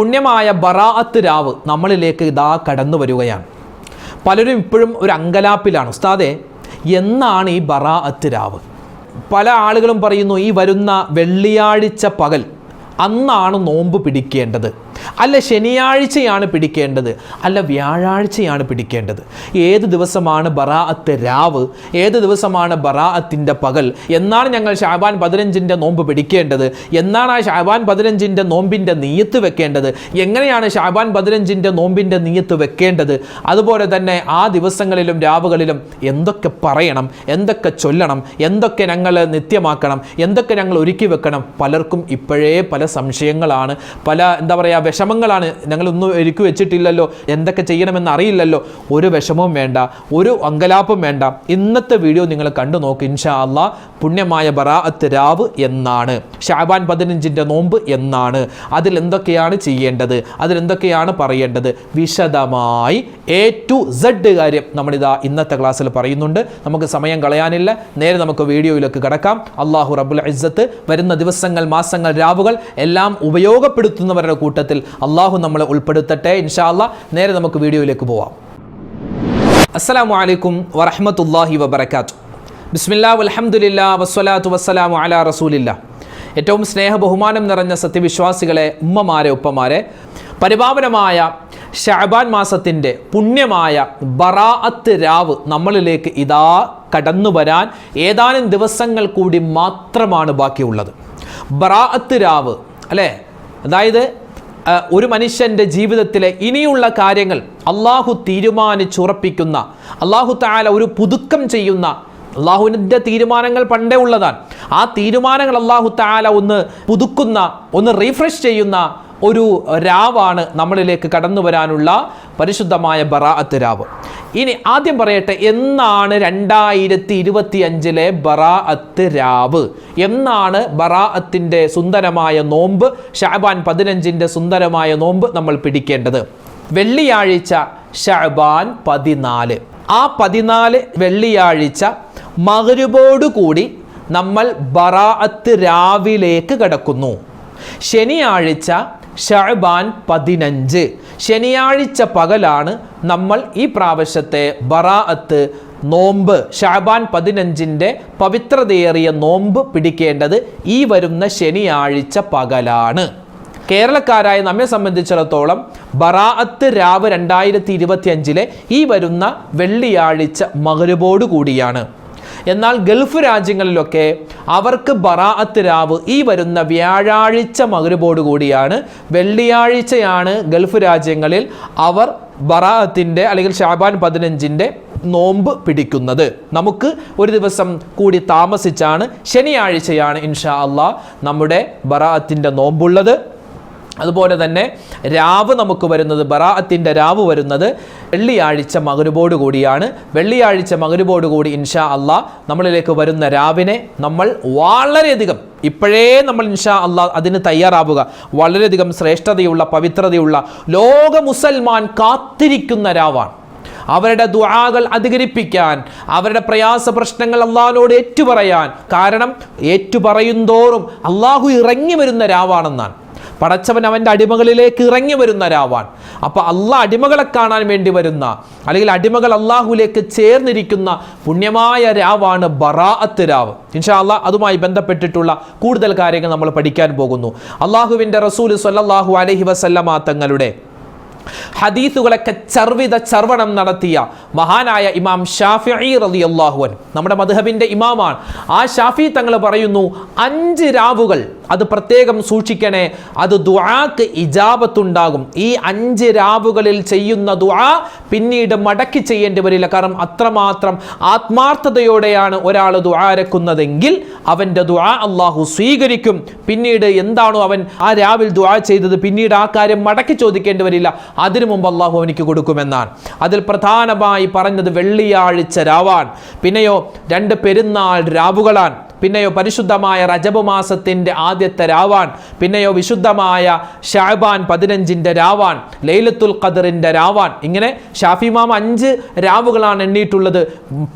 പുണ്യമായ ബറാഅത്ത് രാവ് നമ്മളിലേക്ക് ഇതാ കടന്നു വരികയാണ്. പലരും ഇപ്പോഴും ഒരു അങ്കലാപ്പിലാണ്. ഉസ്താദെ എന്നാണ് ഈ ബറാഅത്ത് രാവ്? പല ആളുകളും പറയുന്നു ഈ വരുന്ന വെള്ളിയാഴ്ച പകൽ അന്നാണ് നോമ്പ് പിടിക്കേണ്ടത്. അല്ല ശനിയാഴ്ചയാണ് പിടിക്കേണ്ടത്. അല്ല വ്യാഴാഴ്ചയാണ് പിടിക്കേണ്ടത്. ഏത് ദിവസമാണ് ബറാഅത്ത് രാവ്? ഏത് ദിവസമാണ് ബറാഅത്തിന്റെ പകൽ? എന്നാണ് ഞങ്ങൾ ഷാബാൻ പതിനഞ്ചിന്റെ നോമ്പ് പിടിക്കേണ്ടത്. എന്നാണ് ആ ഷാബാൻ പതിനഞ്ചിന്റെ നോമ്പിന്റെ നീയത്ത് വെക്കേണ്ടത്. എങ്ങനെയാണ് ഷാബാൻ പതിനഞ്ചിന്റെ നോമ്പിന്റെ നീയത്ത് വെക്കേണ്ടത്? അതുപോലെ തന്നെ ആ ദിവസങ്ങളിലും രാവുകളിലും എന്തൊക്കെ പറയണം എന്തൊക്കെ ചൊല്ലണം എന്തൊക്കെ ഞങ്ങൾ നിത്യമാക്കണം എന്തൊക്കെ ഞങ്ങൾ ഒരുക്കി വെക്കണം? പലർക്കും ഇപ്പോഴേ പല സംശയങ്ങളാണ്. പല എന്താ പറയുക വിഷമങ്ങളാണ് ഞങ്ങളൊന്നും ഒരുക്കി വെച്ചിട്ടില്ലല്ലോ. എന്തൊക്കെ ചെയ്യണമെന്ന് അറിയില്ലല്ലോ. ഒരു വിഷമവും വേണ്ട ഒരു അങ്കലാപ്പും വേണ്ട. ഇന്നത്തെ വീഡിയോ നിങ്ങൾ കണ്ടു നോക്ക്. ഇൻഷാ അള്ളാ പുണ്യമായ ബറാഅത്ത് രാവ് എന്നാണ്. ഷാബാൻ പതിനഞ്ചിന്റെ നോമ്പ് എന്നാണ്. അതിൽ എന്തൊക്കെയാണ് ചെയ്യേണ്ടത്? അതിലെന്തൊക്കെയാണ് പറയേണ്ടത്? വിശദമായി എ ടു സെഡ് കാര്യം നമ്മളിതാ ഇന്നത്തെ ക്ലാസ്സിൽ പറയുന്നുണ്ട്. നമുക്ക് സമയം കളയാനില്ല. നേരെ നമുക്ക് വീഡിയോയിലേക്ക് കടക്കാം. അള്ളാഹു റബുൽ ഇസ്സത്ത് വരുന്ന ദിവസങ്ങൾ മാസങ്ങൾ രാവുകൾ എല്ലാം ഉപയോഗപ്പെടുത്തുന്നവരുടെ കൂട്ടത്തിൽ അള്ളാഹു നമ്മളെ ഉൾപ്പെടുത്തട്ടെ. ഇൻഷാ അല്ലാ നേരെ നമുക്ക് വീഡിയോയിലേക്ക് പോവാം. അസ്സലാമു അലൈക്കും വറഹമത്തല്ലാഹി വബർക്കാത്തു ബിസ്മില്ലാ അലഹമുല്ല വസ്സലാത്തു വസ്സലാമു അലാ റസൂലില്ല ഏറ്റവും സ്നേഹ ബഹുമാനം നിറഞ്ഞ സത്യവിശ്വാസികളെ ഉമ്മമാരെ ഉപ്പമാരെ പരിപാവനമായ ഷാബാൻ മാസത്തിന്റെ പുണ്യമായ ബറാഅത്ത് രാവ് നമ്മളിലേക്ക് ഇതാ കടന്നു വരാൻ ഏതാനും ദിവസങ്ങൾ കൂടി മാത്രമാണ് ബാക്കിയുള്ളത്. ബറാഅത്ത് രാവ് അല്ലേ? അതായത് ഒരു മനുഷ്യന്റെ ജീവിതത്തിലെ ഇനിയുള്ള കാര്യങ്ങൾ അള്ളാഹു തീരുമാനിച്ചുറപ്പിക്കുന്ന അള്ളാഹു താല ഒരു പുതുക്കം ചെയ്യുന്ന അള്ളാഹുവിന്റെ തീരുമാനങ്ങൾ പണ്ടേ ഉള്ളതാണ്. ആ തീരുമാനങ്ങൾ അള്ളാഹു താല ഒന്ന് പുതുക്കുന്ന ഒന്ന് റീഫ്രഷ് ചെയ്യുന്ന ഒരു രാവാണ് നമ്മളിലേക്ക് കടന്നു വരാനുള്ള പരിശുദ്ധമായ ബറാഅത്ത് രാവ്. ഇനി ആദ്യം പറയട്ടെ എന്നാണ് രണ്ടായിരത്തി ഇരുപത്തി അഞ്ചിലെ ബറാഅത്ത് രാവ്? എന്നാണ് ബറാഅത്തിന്റെ സുന്ദരമായ നോമ്പ് ഷാബാൻ പതിനഞ്ചിന്റെ സുന്ദരമായ നോമ്പ് നമ്മൾ പിടിക്കേണ്ടത്? വെള്ളിയാഴ്ച ഷാബാൻ പതിനാല്. ആ പതിനാല് വെള്ളിയാഴ്ച മകരുബോടുകൂടി നമ്മൾ ബറാഅത്ത് രാവിലേക്ക് കടക്കുന്നു. ശനിയാഴ്ച ഷഅബാൻ പതിനഞ്ച്. ശനിയാഴ്ച പകലാണ് നമ്മൾ ഈ പ്രാവശ്യത്തെ ബറാഅത്ത് നോമ്പ്. ഷാബാൻ പതിനഞ്ചിന്റെ പവിത്രതയേറിയ നോമ്പ് പിടിക്കേണ്ടത് ഈ വരുന്ന ശനിയാഴ്ച പകലാണ്. കേരളക്കാരായ നമ്മെ സംബന്ധിച്ചിടത്തോളം ബറാഅത്ത് രാവ് രണ്ടായിരത്തി ഇരുപത്തി അഞ്ചിലെ ഈ വരുന്ന വെള്ളിയാഴ്ച മകരുബോട് കൂടിയാണ്. എന്നാൽ ഗൾഫ് രാജ്യങ്ങളിലൊക്കെ അവർക്ക് ബറാഅത്ത് രാവ് ഈ വരുന്ന വ്യാഴാഴ്ച മകരുബോട് കൂടിയാണ്. വെള്ളിയാഴ്ചയാണ് ഗൾഫ് രാജ്യങ്ങളിൽ അവർ ബറാഅത്തിന്റെ അല്ലെങ്കിൽ ഷാബാൻ പതിനഞ്ചിന്റെ നോമ്പ് പിടിക്കുന്നത്. നമുക്ക് ഒരു ദിവസം കൂടി താമസിച്ചാണ് ശനിയാഴ്ചയാണ് ഇൻഷാ അള്ളാ നമ്മുടെ ബറാഅത്തിന്റെ നോമ്പുള്ളത്. അതുപോലെ തന്നെ രാവ് നമുക്ക് വരുന്നത് ബറാഅത്തിന്റെ രാവ് വരുന്നത് വെള്ളിയാഴ്ച മകരുബോട് കൂടിയാണ് വെള്ളിയാഴ്ച മകരുബോട് കൂടി ഇൻഷാ അള്ളാ നമ്മളിലേക്ക് വരുന്ന രാവിനെ നമ്മൾ വളരെയധികം ഇപ്പോഴേ നമ്മൾ ഇൻഷാ അള്ളാ അതിന് തയ്യാറാവുക. വളരെയധികം ശ്രേഷ്ഠതയുള്ള പവിത്രതയുള്ള ലോക മുസൽമാൻ കാത്തിരിക്കുന്ന രാവാണ്. അവരുടെ ദുആകൾ അധികരിപ്പിക്കാൻ അവരുടെ പ്രയാസ പ്രശ്നങ്ങൾ അള്ളാഹിനോട് ഏറ്റുപറയാൻ. കാരണം ഏറ്റുപറയുന്തോറും അള്ളാഹു ഇറങ്ങി വരുന്ന രാവാണെന്നാണ്. പടച്ചവൻ അവന്റെ അടിമകളിലേക്ക് ഇറങ്ങി വരുന്ന രാവാൻ അപ്പോൾ അള്ളാഹ് അടിമകളെ കാണാൻ വേണ്ടി വരുന്ന അല്ലെങ്കിൽ അടിമകൾ അള്ളാഹുലേക്ക് ചേർന്നിരിക്കുന്ന പുണ്യമായ രാവാണ് ബറാഅത്ത് രാവ്. ഇൻഷാ അള്ളാഹ് അതുമായി ബന്ധപ്പെട്ടിട്ടുള്ള കൂടുതൽ കാര്യങ്ങൾ നമ്മൾ പഠിക്കാൻ പോകുന്നു. അള്ളാഹുവിന്റെ റസൂൽ സല്ലാഹു അലഹി വസല്ലമ തങ്ങളുടെ ഹദീസുകളൊക്കെ ചർവിത ചർവണം നടത്തിയ മഹാനായ ഇമാം ഷാഫി റളിയല്ലാഹുവൻ നമ്മുടെ മധുഹബിന്റെ ഇമാമാണ്. ആ ഷാഫി തങ്ങൾ പറയുന്നു അഞ്ച് രാവുകൾ അത് പ്രത്യേകം സൂക്ഷിക്കണേ. അത് ദുആക്ക് ഇജാബത്തുണ്ടാകും. ഈ അഞ്ച് രാവുകളിൽ ചെയ്യുന്ന ദുആ പിന്നീട് മടക്കി ചെയ്യേണ്ടി വരില്ല. കാരണം അത്രമാത്രം ആത്മാർത്ഥതയോടെയാണ് ഒരാൾ ദുആരക്കുന്നതെങ്കിൽ അവന്റെ ദുആ അള്ളാഹു സ്വീകരിക്കും. പിന്നീട് എന്താണോ അവൻ ആ രാവിൽ ദുആ ചെയ്തത് പിന്നീട് ആ കാര്യം മടക്കി ചോദിക്കേണ്ടി വരില്ല. അതിനു മുമ്പ് അള്ളാഹു അവനിക്ക് കൊടുക്കുമെന്നാണ്. അതിൽ പ്രധാനമായി പറഞ്ഞത് വെള്ളിയാഴ്ച രാവാൻ പിന്നെയോ രണ്ട് പെരുന്നാൾ രാവുകളാൻ പിന്നെയോ പരിശുദ്ധമായ റജബ് ആദ്യത്തെ രാവാൻ പിന്നെയോ വിശുദ്ധമായ ഷാബാൻ പതിനഞ്ചിന്റെ രാവാൻ ലൈലത്തുൽ ഖദറിന്റെ രാവാൻ. ഇങ്ങനെ ഷാഫിമാം അഞ്ച് രാവുകളാണ് എണ്ണിയിട്ടുള്ളത്.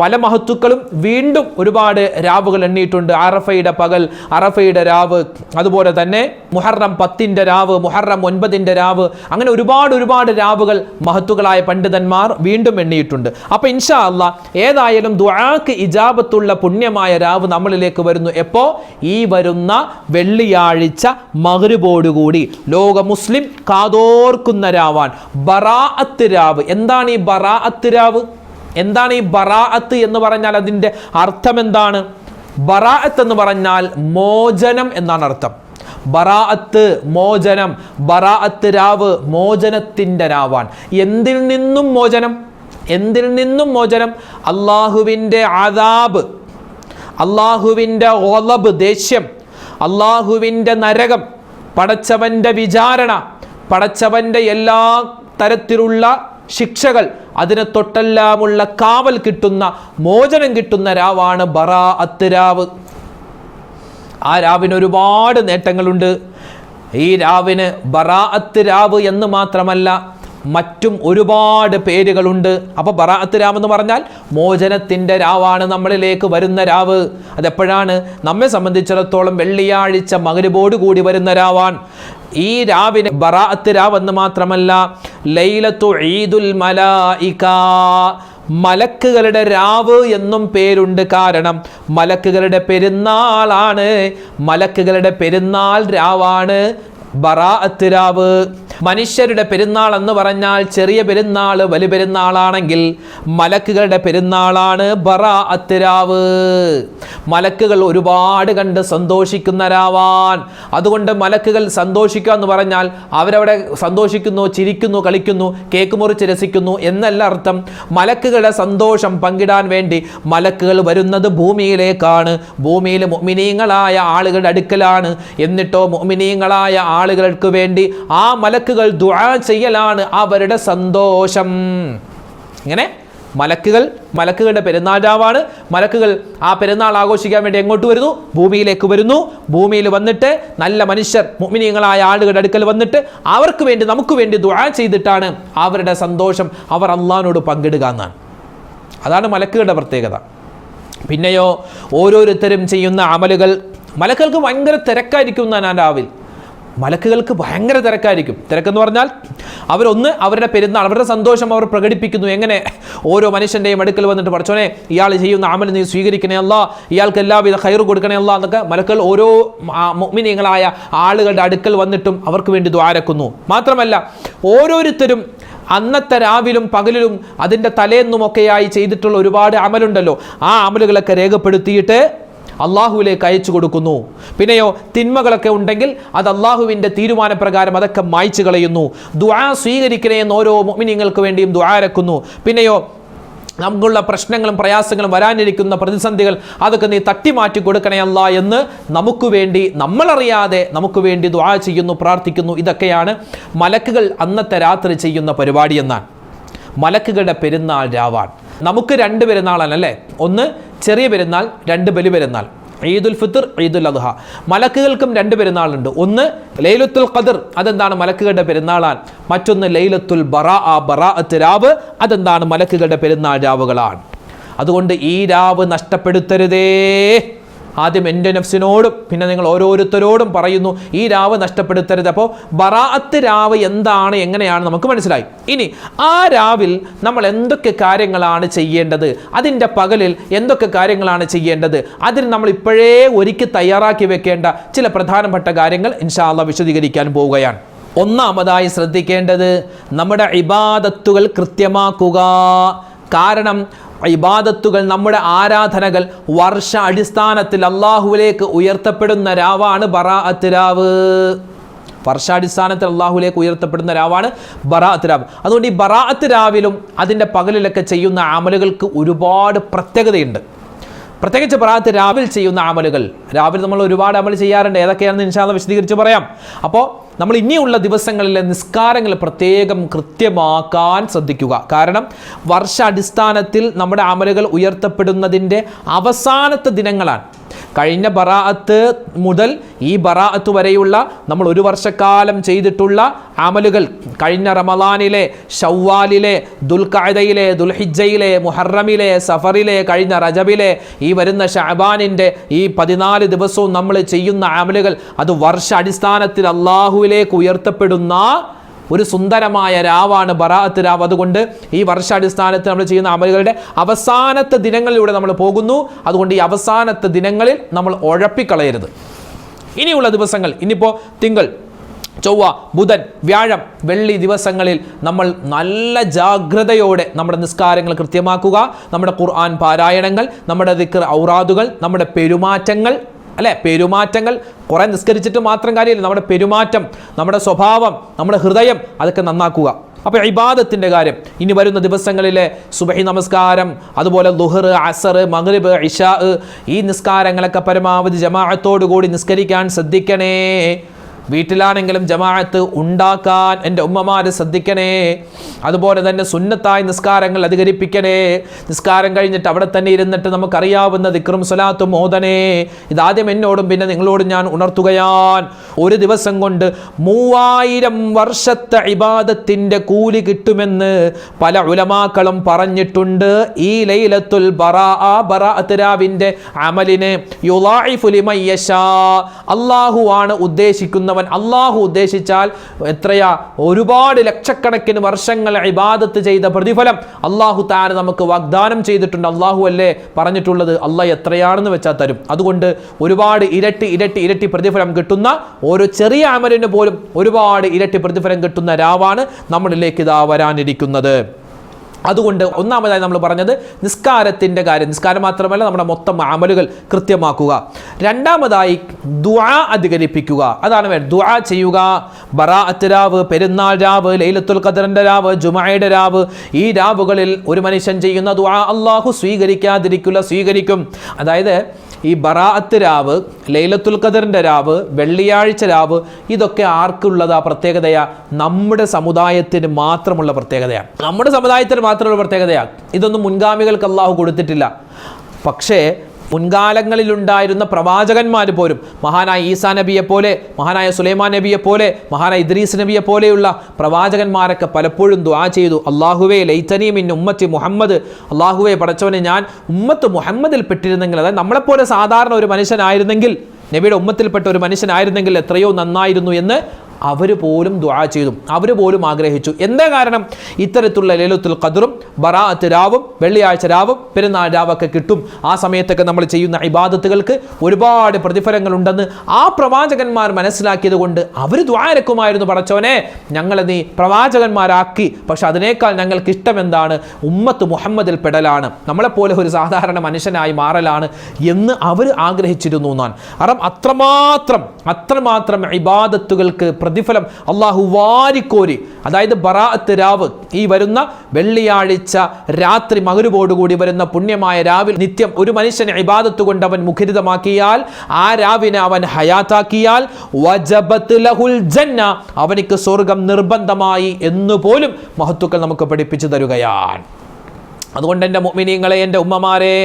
പല മഹത്തുക്കളും വീണ്ടും ഒരുപാട് രാവുകൾ എണ്ണിയിട്ടുണ്ട്. അറഫയുടെ പകൽ അറഫയുടെ രാവ് അതുപോലെ തന്നെ മുഹറം പത്തിന്റെ രാവ് മുഹറം ഒൻപതിന്റെ രാവ്. അങ്ങനെ ഒരുപാട് ഒരുപാട് രാവുകൾ മഹത്തുക്കളായ പണ്ഡിതന്മാർ വീണ്ടും എണ്ണിയിട്ടുണ്ട്. അപ്പോൾ ഇൻഷാ അല്ല ഏതായാലും ദുആക്ക് ഇജാബത്തുള്ള പുണ്യമായ രാവ് നമ്മളിലേക്ക് വരുന്നു. എപ്പോ? ഈ വരുന്ന വെള്ളിയാഴ്ച മകരുബോടുകൂടി ലോക മുസ്ലിം കാതോർക്കുന്ന രാവാൻ. ബറാഅത്ത് രാവ്. എന്താണ് ഈ ബറാഅത്ത് രാവ്? എന്താണ് ഈ ബറാഅത്ത് എന്ന് പറഞ്ഞാൽ അതിന്റെ അർത്ഥം എന്താണ്? ബറാഅത്ത് എന്ന് പറഞ്ഞാൽ മോചനം എന്നാണ് അർത്ഥം. ബറാഅത്ത് മോചനം ബറാഅത്ത് രാവ് മോചനത്തിന്റെ രാവാൻ. എന്തിൽ നിന്നും മോചനം? എന്തിൽ നിന്നും മോചനം? അള്ളാഹുവിന്റെ ആദാബ്. അള്ളാഹുവിന്റെ ഒലബ് ദേഷ്യം അള്ളാഹുവിന്റെ നരകം പടച്ചവന്റെ വിചാരണ പടച്ചവന്റെ എല്ലാ തരത്തിലുള്ള ശിക്ഷകൾ അതിനെ തൊട്ടെല്ലാമുള്ള കാവൽ കിട്ടുന്ന മോചനം കിട്ടുന്ന രാവാണ് ബറാ അത്ത് ആ രാവിന് ഒരുപാട് നേട്ടങ്ങളുണ്ട്. ഈ രാവിന് ബറാഅത്ത് രാവ് എന്ന് മാത്രമല്ല മറ്റും ഒരുപാട് പേരുകളുണ്ട്. അപ്പോൾ ബറാഅത്ത് രാവ് എന്ന് പറഞ്ഞാൽ മോചനത്തിന്റെ രാവാണ് നമ്മളിലേക്ക് വരുന്ന രാവ്. അതെപ്പോഴാണ്? നമ്മെ സംബന്ധിച്ചിടത്തോളം വെള്ളിയാഴ്ച മകരുബോട് കൂടി വരുന്ന രാവാൻ ഈ രാവിന് ബറാഅത്ത് രാവ് എന്ന് മാത്രമല്ല ലൈലത്തു ഈദുൽ മലായിക. മലക്കുകളുടെ രാവ് എന്നും പേരുണ്ട്. കാരണം മലക്കുകളുടെ പെരുന്നാളാണ്. മലക്കുകളുടെ പെരുന്നാൾ രാവാണ് ബറാഅത്ത് രാവ്. മനുഷ്യരുടെ പെരുന്നാൾ എന്ന് പറഞ്ഞാൽ ചെറിയ പെരുന്നാൾ വലിയ പെരുന്നാളാണെങ്കിൽ മലക്കുകളുടെ പെരുന്നാളാണ് ബറ അത്തിരാവ് മലക്കുകൾ ഒരുപാട് കണ്ട് സന്തോഷിക്കുന്ന രാവാൻ. അതുകൊണ്ട് മലക്കുകൾ സന്തോഷിക്കുക എന്ന് പറഞ്ഞാൽ അവരവിടെ സന്തോഷിക്കുന്നു ചിരിക്കുന്നു കളിക്കുന്നു കേക്ക് മുറിച്ച് രസിക്കുന്നു എന്നല്ല അർത്ഥം. മലക്കുകളുടെ സന്തോഷം പങ്കിടാൻ വേണ്ടി മലക്കുകൾ വരുന്നത് ഭൂമിയിലേക്കാണ്. ഭൂമിയിൽ മുഅ്മിനീങ്ങളായ ആളുകളുടെ അടുക്കലാണ്. എന്നിട്ടോ മുഅ്മിനീങ്ങളായ ആളുകൾക്ക് വേണ്ടി ആ മലക്കുകൾ ദുആ ചെയ്യലാണ് അവരുടെ സന്തോഷം. ഇങ്ങനെ മലക്കുകൾ മലക്കുകളുടെ പെരുന്നാടാവാണ് മലക്കുകൾ ആ പെരുന്നാൾ ആഘോഷിക്കാൻ വേണ്ടി എങ്ങോട്ട് വരുന്നു? ഭൂമിയിലേക്ക് വരുന്നു. ഭൂമിയിൽ വന്നിട്ട് നല്ല മനുഷ്യർ മുഅ്മിനീങ്ങളായ ആളുകളുടെ അടുക്കൽ വന്നിട്ട് അവർക്ക് വേണ്ടി നമുക്ക് വേണ്ടി ദുആ ചെയ്തിട്ടാണ് അവരുടെ സന്തോഷം അവർ അള്ളാഹിനോട് പങ്കിടുക എന്നാണ്. അതാണ് മലക്കുകളുടെ പ്രത്യേകത. പിന്നെയോ ഓരോരുത്തരും ചെയ്യുന്ന അമലുകൾ. മലക്കുകൾക്ക് ഭയങ്കര തിരക്കായിരിക്കും എന്നാണ് ആ രാവിലെ മലക്കുകൾക്ക് ഭയങ്കര തിരക്കായിരിക്കും. തിരക്കെന്ന് പറഞ്ഞാൽ അവരൊന്ന് അവരുടെ പെരുന്നാൾ അവരുടെ സന്തോഷം അവർ പ്രകടിപ്പിക്കുന്നു. എങ്ങനെ? ഓരോ മനുഷ്യന്റെയും അടുക്കൽ വന്നിട്ട് പഠിച്ചോനെ ഇയാൾ ചെയ്യുന്ന അമൽ നീ സ്വീകരിക്കണേ അല്ല ഇയാൾക്ക് എല്ലാവിധ കയർ കൊടുക്കണേ അല്ല എന്നൊക്കെ മലക്കൾ ഓരോ മുഗ്മിനീങ്ങളായ ആളുകളുടെ അടുക്കൽ വന്നിട്ടും അവർക്ക് വേണ്ടി ദ്വാരക്കുന്നു മാത്രമല്ല ഓരോരുത്തരും അന്നത്തെ രാവിലും പകലിലും അതിന്റെ തലേന്നുമൊക്കെയായി ചെയ്തിട്ടുള്ള ഒരുപാട് അമലുണ്ടല്ലോ. ആ അമലുകളൊക്കെ രേഖപ്പെടുത്തിയിട്ട് അള്ളാഹുവിലേക്ക് അയച്ചു കൊടുക്കുന്നു. പിന്നെയോ തിന്മകളൊക്കെ ഉണ്ടെങ്കിൽ അത് അള്ളാഹുവിന്റെ തീരുമാനപ്രകാരം അതൊക്കെ മായ്ച്ചു കളയുന്നു. ദ്വാ സ്വീകരിക്കണേ എന്ന് ഓരോ മുമിനിങ്ങൾക്ക് വേണ്ടിയും ദ്വാരക്കുന്നു പിന്നെയോ നമുക്കുള്ള പ്രശ്നങ്ങളും പ്രയാസങ്ങളും വരാനിരിക്കുന്ന പ്രതിസന്ധികൾ അതൊക്കെ നീ തട്ടിമാറ്റി കൊടുക്കണേ അല്ല എന്ന് നമുക്ക് വേണ്ടി നമ്മളറിയാതെ നമുക്ക് വേണ്ടി ദ്വാ ചെയ്യുന്നു പ്രാർത്ഥിക്കുന്നു. ഇതൊക്കെയാണ് മലക്കുകൾ അന്നത്തെ രാത്രി ചെയ്യുന്ന പരിപാടി എന്നാണ്. മലക്കുകളുടെ പെരുന്നാൾ രാവാൻ നമുക്ക് രണ്ട് പെരുന്നാളാണ് അല്ലേ? ഒന്ന് ചെറിയ പെരുന്നാൾ രണ്ട് ബലി പെരുന്നാൾ. ഈദുൽ ഫിത്തർ ഈദുൽ അദ്ഹ. മലക്കുകൾക്കും രണ്ട് പെരുന്നാളുണ്ട്. ഒന്ന് ലൈലത്തുൽ ഖദർ അതെന്താണ് മലക്കുകളുടെ പെരുന്നാളാണ്. മറ്റൊന്ന് ലൈലത്തുൽ ബറാ ആ ബറാഅത്ത് രാവ് അതെന്താണ് മലക്കുകളുടെ പെരുന്നാൾ രാവുകളാണ്. അതുകൊണ്ട് ഈ രാവ് നഷ്ടപ്പെടുത്തരുതേ. ആദ്യം എന്റെ നഫ്സിനോടും പിന്നെ നിങ്ങൾ ഓരോരുത്തരോടും പറയുന്നു ഈ രാവ് നഷ്ടപ്പെടുത്തരുത്. അപ്പോൾ ബറാഅത്ത് രാവ് എന്താണ് എങ്ങനെയാണ് നമുക്ക് മനസ്സിലായി. ഇനി ആ രാവിൽ നമ്മൾ എന്തൊക്കെ കാര്യങ്ങളാണ് ചെയ്യേണ്ടത്? അതിന്റെ പകലിൽ എന്തൊക്കെ കാര്യങ്ങളാണ് ചെയ്യേണ്ടത്? അതിന് നമ്മൾ ഇപ്പോഴേ ഒരുക്കി തയ്യാറാക്കി വെക്കേണ്ട ചില പ്രധാനപ്പെട്ട കാര്യങ്ങൾ ഇൻഷാല്ല വിശദീകരിക്കാൻ പോവുകയാണ്. ഒന്നാമതായി ശ്രദ്ധിക്കേണ്ടത് നമ്മുടെ ഇബാദത്തുകൾ കൃത്യമാക്കുക. കാരണം ഇബാദത്തുകൾ നമ്മുടെ ആരാധനകൾ വർഷ അടിസ്ഥാനത്തിൽ അള്ളാഹുവിലേക്ക് ഉയർത്തപ്പെടുന്ന രാവാണ് ബറാഅത്ത് രാവ്. വർഷാടിസ്ഥാനത്തിൽ അള്ളാഹുലേക്ക് ഉയർത്തപ്പെടുന്ന രാവാണ് ബറാഅത്ത് രാവ്. അതുകൊണ്ട് ഈ ബറാഅത്ത് രാവിലും അതിന്റെ പകലിലൊക്കെ ചെയ്യുന്ന ആമലുകൾക്ക് ഒരുപാട് പ്രത്യേകതയുണ്ട്. പ്രത്യേകിച്ച് പറയാത്ത രാവിലെ ചെയ്യുന്ന അമലുകൾ. രാവിലെ നമ്മൾ ഒരുപാട് അമൽ ചെയ്യാറുണ്ട്. ഏതൊക്കെയാണെന്ന് ഇൻഷാല്ല വിശദീകരിച്ച് പറയാം. അപ്പോൾ നമ്മൾ ഇനിയുള്ള ദിവസങ്ങളിലെ നിസ്കാരങ്ങൾ പ്രത്യേകം കൃത്യമാക്കാൻ ശ്രദ്ധിക്കുക. കാരണം വർഷാടിസ്ഥാനത്തിൽ നമ്മുടെ അമലുകൾ ഉയർത്തപ്പെടുന്നതിന്റെ അവസാനത്തെ ദിനങ്ങളാണ്. കഴിഞ്ഞ ബറാഅത്ത് മുതൽ ഈ ബറാഅത്ത് വരെയുള്ള നമ്മൾ ഒരു വർഷക്കാലം ചെയ്തിട്ടുള്ള അമലുകൾ കഴിഞ്ഞ റമദാനിലെ ഷവ്വാലിലെ ദുൽഖഅദയിലെ ദുൽഹിജയിലെ മുഹറമിലെ സഫറിലെ കഴിഞ്ഞ റജബിലെ ഈ വരുന്ന ഷഹബാനിന്റെ ഈ പതിനാല് ദിവസവും നമ്മൾ ചെയ്യുന്ന അമലുകൾ അത് വർഷ അടിസ്ഥാനത്തിൽ അള്ളാഹുവിലേക്ക് ഉയർത്തപ്പെടുന്ന ഒരു സുന്ദരമായ രാവാണ് ബറാഅത്ത് രാവ്. അതുകൊണ്ട് ഈ വർഷാടിസ്ഥാനത്ത് നമ്മൾ ചെയ്യുന്ന അമലുകളുടെ അവസാനത്തെ ദിനങ്ങളിലൂടെ നമ്മൾ പോകുന്നു. അതുകൊണ്ട് ഈ അവസാനത്തെ ദിനങ്ങളിൽ നമ്മൾ ഉഴപ്പിക്കളയരുത് ഇനിയുള്ള ദിവസങ്ങൾ ഇനിയിപ്പോൾ തിങ്കൾ ചൊവ്വ ബുധൻ വ്യാഴം വെള്ളി ദിവസങ്ങളിൽ നമ്മൾ നല്ല ജാഗ്രതയോടെ നമ്മുടെ നിസ്കാരങ്ങൾ കൃത്യമാക്കുക. നമ്മുടെ ഖുർആൻ പാരായണങ്ങൾ നമ്മുടെ ദിക്കർ ഔറാദുകൾ നമ്മുടെ പെരുമാറ്റങ്ങൾ അല്ലെ? പെരുമാറ്റങ്ങൾ കുറെ നിസ്കരിച്ചിട്ട് മാത്രം കാര്യമില്ല. നമ്മുടെ പെരുമാറ്റം നമ്മുടെ സ്വഭാവം നമ്മുടെ ഹൃദയം അതൊക്കെ നന്നാക്കുക. അപ്പോൾ ഇബാദത്തിന്റെ കാര്യം. ഇനി വരുന്ന ദിവസങ്ങളിലെ സുബഹി നമസ്കാരം അതുപോലെ ലുഹർ അസർ മഗ്രിബ് ഇഷാ ഈ നിസ്കാരങ്ങളൊക്കെ പരമാവധി ജമാഅത്തോടു കൂടി നിസ്കരിക്കാൻ ശ്രദ്ധിക്കണേ. വീട്ടിലാണെങ്കിലും ജമാഅത്ത് ഉണ്ടാക്കാൻ എന്റെ ഉമ്മമാർ ശ്രദ്ധിക്കണേ. അതുപോലെ തന്നെ സുന്നത്തായ നിസ്കാരങ്ങൾ അധികരിപ്പിക്കണേ. നിസ്കാരം കഴിഞ്ഞിട്ട് അവിടെ തന്നെ ഇരുന്നിട്ട് നമുക്കറിയാവുന്ന ദിക്റും സ്വലാത്തും മോദനേ ഇതാദ്യം എന്നോടും പിന്നെ നിങ്ങളോടും ഞാൻ ഉണർത്തുകയാൻ ഒരു ദിവസം കൊണ്ട് മൂവായിരം വർഷത്തെ ഇബാദത്തിന്റെ കൂലി കിട്ടുമെന്ന് പല ഉലമാക്കളും പറഞ്ഞിട്ടുണ്ട്. ഈ ലൈലത്തുൽ ബറാ ബറാഅത്ത് രാവിന്റെ അമലിനെ അള്ളാഹു ആണ് യശാ ഉദ്ദേശിക്കുന്നവൻ അള്ളാഹു ഉദ്ദേശിച്ചാൽ എത്രയാ? ഒരുപാട് ലക്ഷക്കണക്കിന് വർഷങ്ങൾ ഇബാദത്ത് ചെയ്ത പ്രതിഫലം അള്ളാഹു താര നമുക്ക് വാഗ്ദാനം ചെയ്തിട്ടുണ്ട്. അള്ളാഹു അല്ലേ പറഞ്ഞിട്ടുള്ളത്? അള്ളാഹ് എത്രയാണെന്ന് വെച്ചാൽ തരും. അതുകൊണ്ട് ഒരുപാട് ഇരട്ടി ഇരട്ടി ഇരട്ടി പ്രതിഫലം കിട്ടുന്ന ഓരോ ചെറിയ അമലിന് പോലും ഒരുപാട് ഇരട്ടി പ്രതിഫലം കിട്ടുന്ന രാവാണ് നമ്മളിലേക്ക് ഇതാ വരാനിരിക്കുന്നത്. അതുകൊണ്ട് ഒന്നാമതായി നമ്മൾ പറഞ്ഞത് നിസ്കാരത്തിന്റെ കാര്യം. നിസ്കാരം മാത്രമല്ല നമ്മുടെ മൊത്തം അമലുകൾ കൃത്യമാക്കുക. രണ്ടാമതായി ദുആ അധികരിപ്പിക്കുക. അതാണ് വേണ്ടത്. ദുആ ചെയ്യുക. ബറാഅത്ത് രാവ് പെരുന്നാൾ രാവ് ലൈലത്തുൽ ഖദറിന്റെ രാവ് ജുമയുടെ രാവ്. ഈ രാവുകളിൽ ഒരു മനുഷ്യൻ ചെയ്യുന്ന ദുആ അള്ളാഹു സ്വീകരിക്കാതിരിക്കില്ല സ്വീകരിക്കും. അതായത് ഈ ബറാഅത്ത് രാവ് ലൈലത്തുൽ ഖദറിന്റെ രാവ് വെള്ളിയാഴ്ച രാവ് ഇതൊക്കെ ആർക്കുള്ളതാ പ്രത്യേകതയാ? നമ്മുടെ സമുദായത്തിന് മാത്രമുള്ള പ്രത്യേകതയാണ് നമ്മുടെ സമുദായത്തിന് മാത്രമുള്ള പ്രത്യേകതയാണ് ഇതൊന്നും മുൻഗാമികൾക്ക് അള്ളാഹു കൊടുത്തിട്ടില്ല. പക്ഷേ മുൻകാലങ്ങളിലുണ്ടായിരുന്ന പ്രവാചകന്മാർ പോലും മഹാനായ ഈസാ നബിയെ പോലെ മഹാനായ സുലൈമാൻ നബിയെ പോലെ മഹാനായ ഇദ്രീസ് നബിയെ പോലെയുള്ള പ്രവാചകന്മാരൊക്കെ പലപ്പോഴും ദ്വാ ചെയ്തു. അള്ളാഹുവേ ലൈത്തനി മിൻ ഉമ്മത്തി മുഹമ്മദ്. അള്ളാഹുവെ പടച്ചവനെ ഞാൻ ഉമ്മത്ത് മുഹമ്മദിൽ പെട്ടിരുന്നെങ്കിൽ അതായത് നമ്മളെപ്പോലെ സാധാരണ ഒരു മനുഷ്യനായിരുന്നെങ്കിൽ നബിയുടെ ഉമ്മത്തിൽപ്പെട്ട ഒരു മനുഷ്യനായിരുന്നെങ്കിൽ എത്രയോ നന്നായിരുന്നു എന്ന് അവർ പോലും ദുആ ചെയ്തു. അവർ പോലും ആഗ്രഹിച്ചു. എന്താ കാരണം? ഇത്തരത്തിലുള്ള ലൈലത്തുൽ ഖദറും ബറാഅത്ത് രാവും വെള്ളിയാഴ്ച രാവും പെരുന്നാൾ രാവൊക്കെ കിട്ടും. ആ സമയത്തൊക്കെ നമ്മൾ ചെയ്യുന്ന ഇബാദത്തുകൾക്ക് ഒരുപാട് പ്രതിഫലങ്ങളുണ്ടെന്ന് ആ പ്രവാചകന്മാർ മനസ്സിലാക്കിയത് കൊണ്ട് അവർ ദ്വാരക്കുമായിരുന്നു പടച്ചോനെ ഞങ്ങളെ നീ പ്രവാചകന്മാരാക്കി. പക്ഷെ അതിനേക്കാൾ ഞങ്ങൾക്ക് ഇഷ്ടം എന്താണ്? ഉമ്മത്ത് മുഹമ്മദിൽ പെടലാണ്. നമ്മളെപ്പോലെ ഒരു സാധാരണ മനുഷ്യനായി മാറലാണ് എന്ന് അവർ ആഗ്രഹിച്ചിരുന്നു എന്നാണ്. കാരണം അത്രമാത്രം അത്രമാത്രം ഇബാദത്തുകൾക്ക് പ്രതിഫലം അള്ളാഹു വാരിക്കോരി. അതായത് ബറാഅത്ത് രാവ്. ഈ വരുന്ന വെള്ളിയാഴ്ച രാത്രി മകരുവോടുകൂടി വരുന്ന പുണ്യമായ രാവിൽ നിത്യം ഒരു മനുഷ്യനെ ഇബാദത്ത് കൊണ്ട് അവൻ മുഖരിതമാക്കിയാൽ ആ രാവിനെ അവൻ ഹയാത്താക്കിയാൽ വജബത്ത് ലഹുൽ ജന്ന അവനിക്ക് സ്വർഗം നിർബന്ധമായി എന്നുപോലും മഹത്തുക്കൾ നമുക്ക് പഠിപ്പിച്ചു തരുകയാണ്. അതുകൊണ്ട് എന്റെ മുഅ്മിനീങ്ങളെ എന്റെ ഉമ്മമാരെ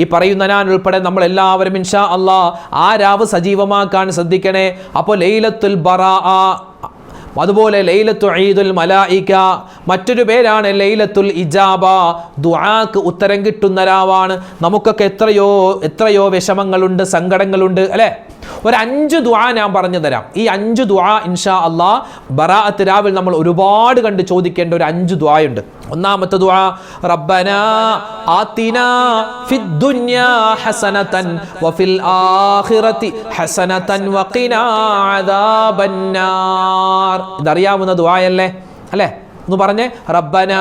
ഈ പറയുന്ന ഞാൻ ഉൾപ്പെടെ നമ്മൾ എല്ലാവരും ഇൻഷാ അള്ളാ ആ രാവ് സജീവമാക്കാൻ ശ്രദ്ധിക്കണേ. അപ്പോൾ ലൈലത്തുൽ ബറാ അതുപോലെ ലൈലത്തു ഈദുൽ മലായിക. മറ്റൊരു പേരാണ് ലൈലത്തുൽ ഇജാബ. ദുആക്ക് ഉത്തരം കിട്ടുന്ന രാവാണ് നമുക്കൊക്കെ എത്രയോ എത്രയോ വിഷമങ്ങളുണ്ട് സങ്കടങ്ങളുണ്ട് അല്ലേ? ഒരു അഞ്ച് ദുആ ഞാൻ പറഞ്ഞു തരാം. ഈ അഞ്ച് ദുആ ഇൻഷാ അള്ളാ ബറാഅത്ത് രാവിൽ നമ്മൾ ഒരുപാട് കണ്ട് ചോദിക്കേണ്ട ഒരു അഞ്ച് ദുആയുണ്ട്. ഒന്നാമത്തെ ദുആ റബ്ബന ആതിന ഫിദ് ദുനിയാ ഹസനതൻ വഫിൽ ആഖിറതി ഹസനതൻ വഖിനാ അദാബന്നാർ ഇതറിയാവുന്ന ദുആയല്ലേ? അല്ലേ? ഒന്ന് പറഞ്ഞേ. റബ്ബന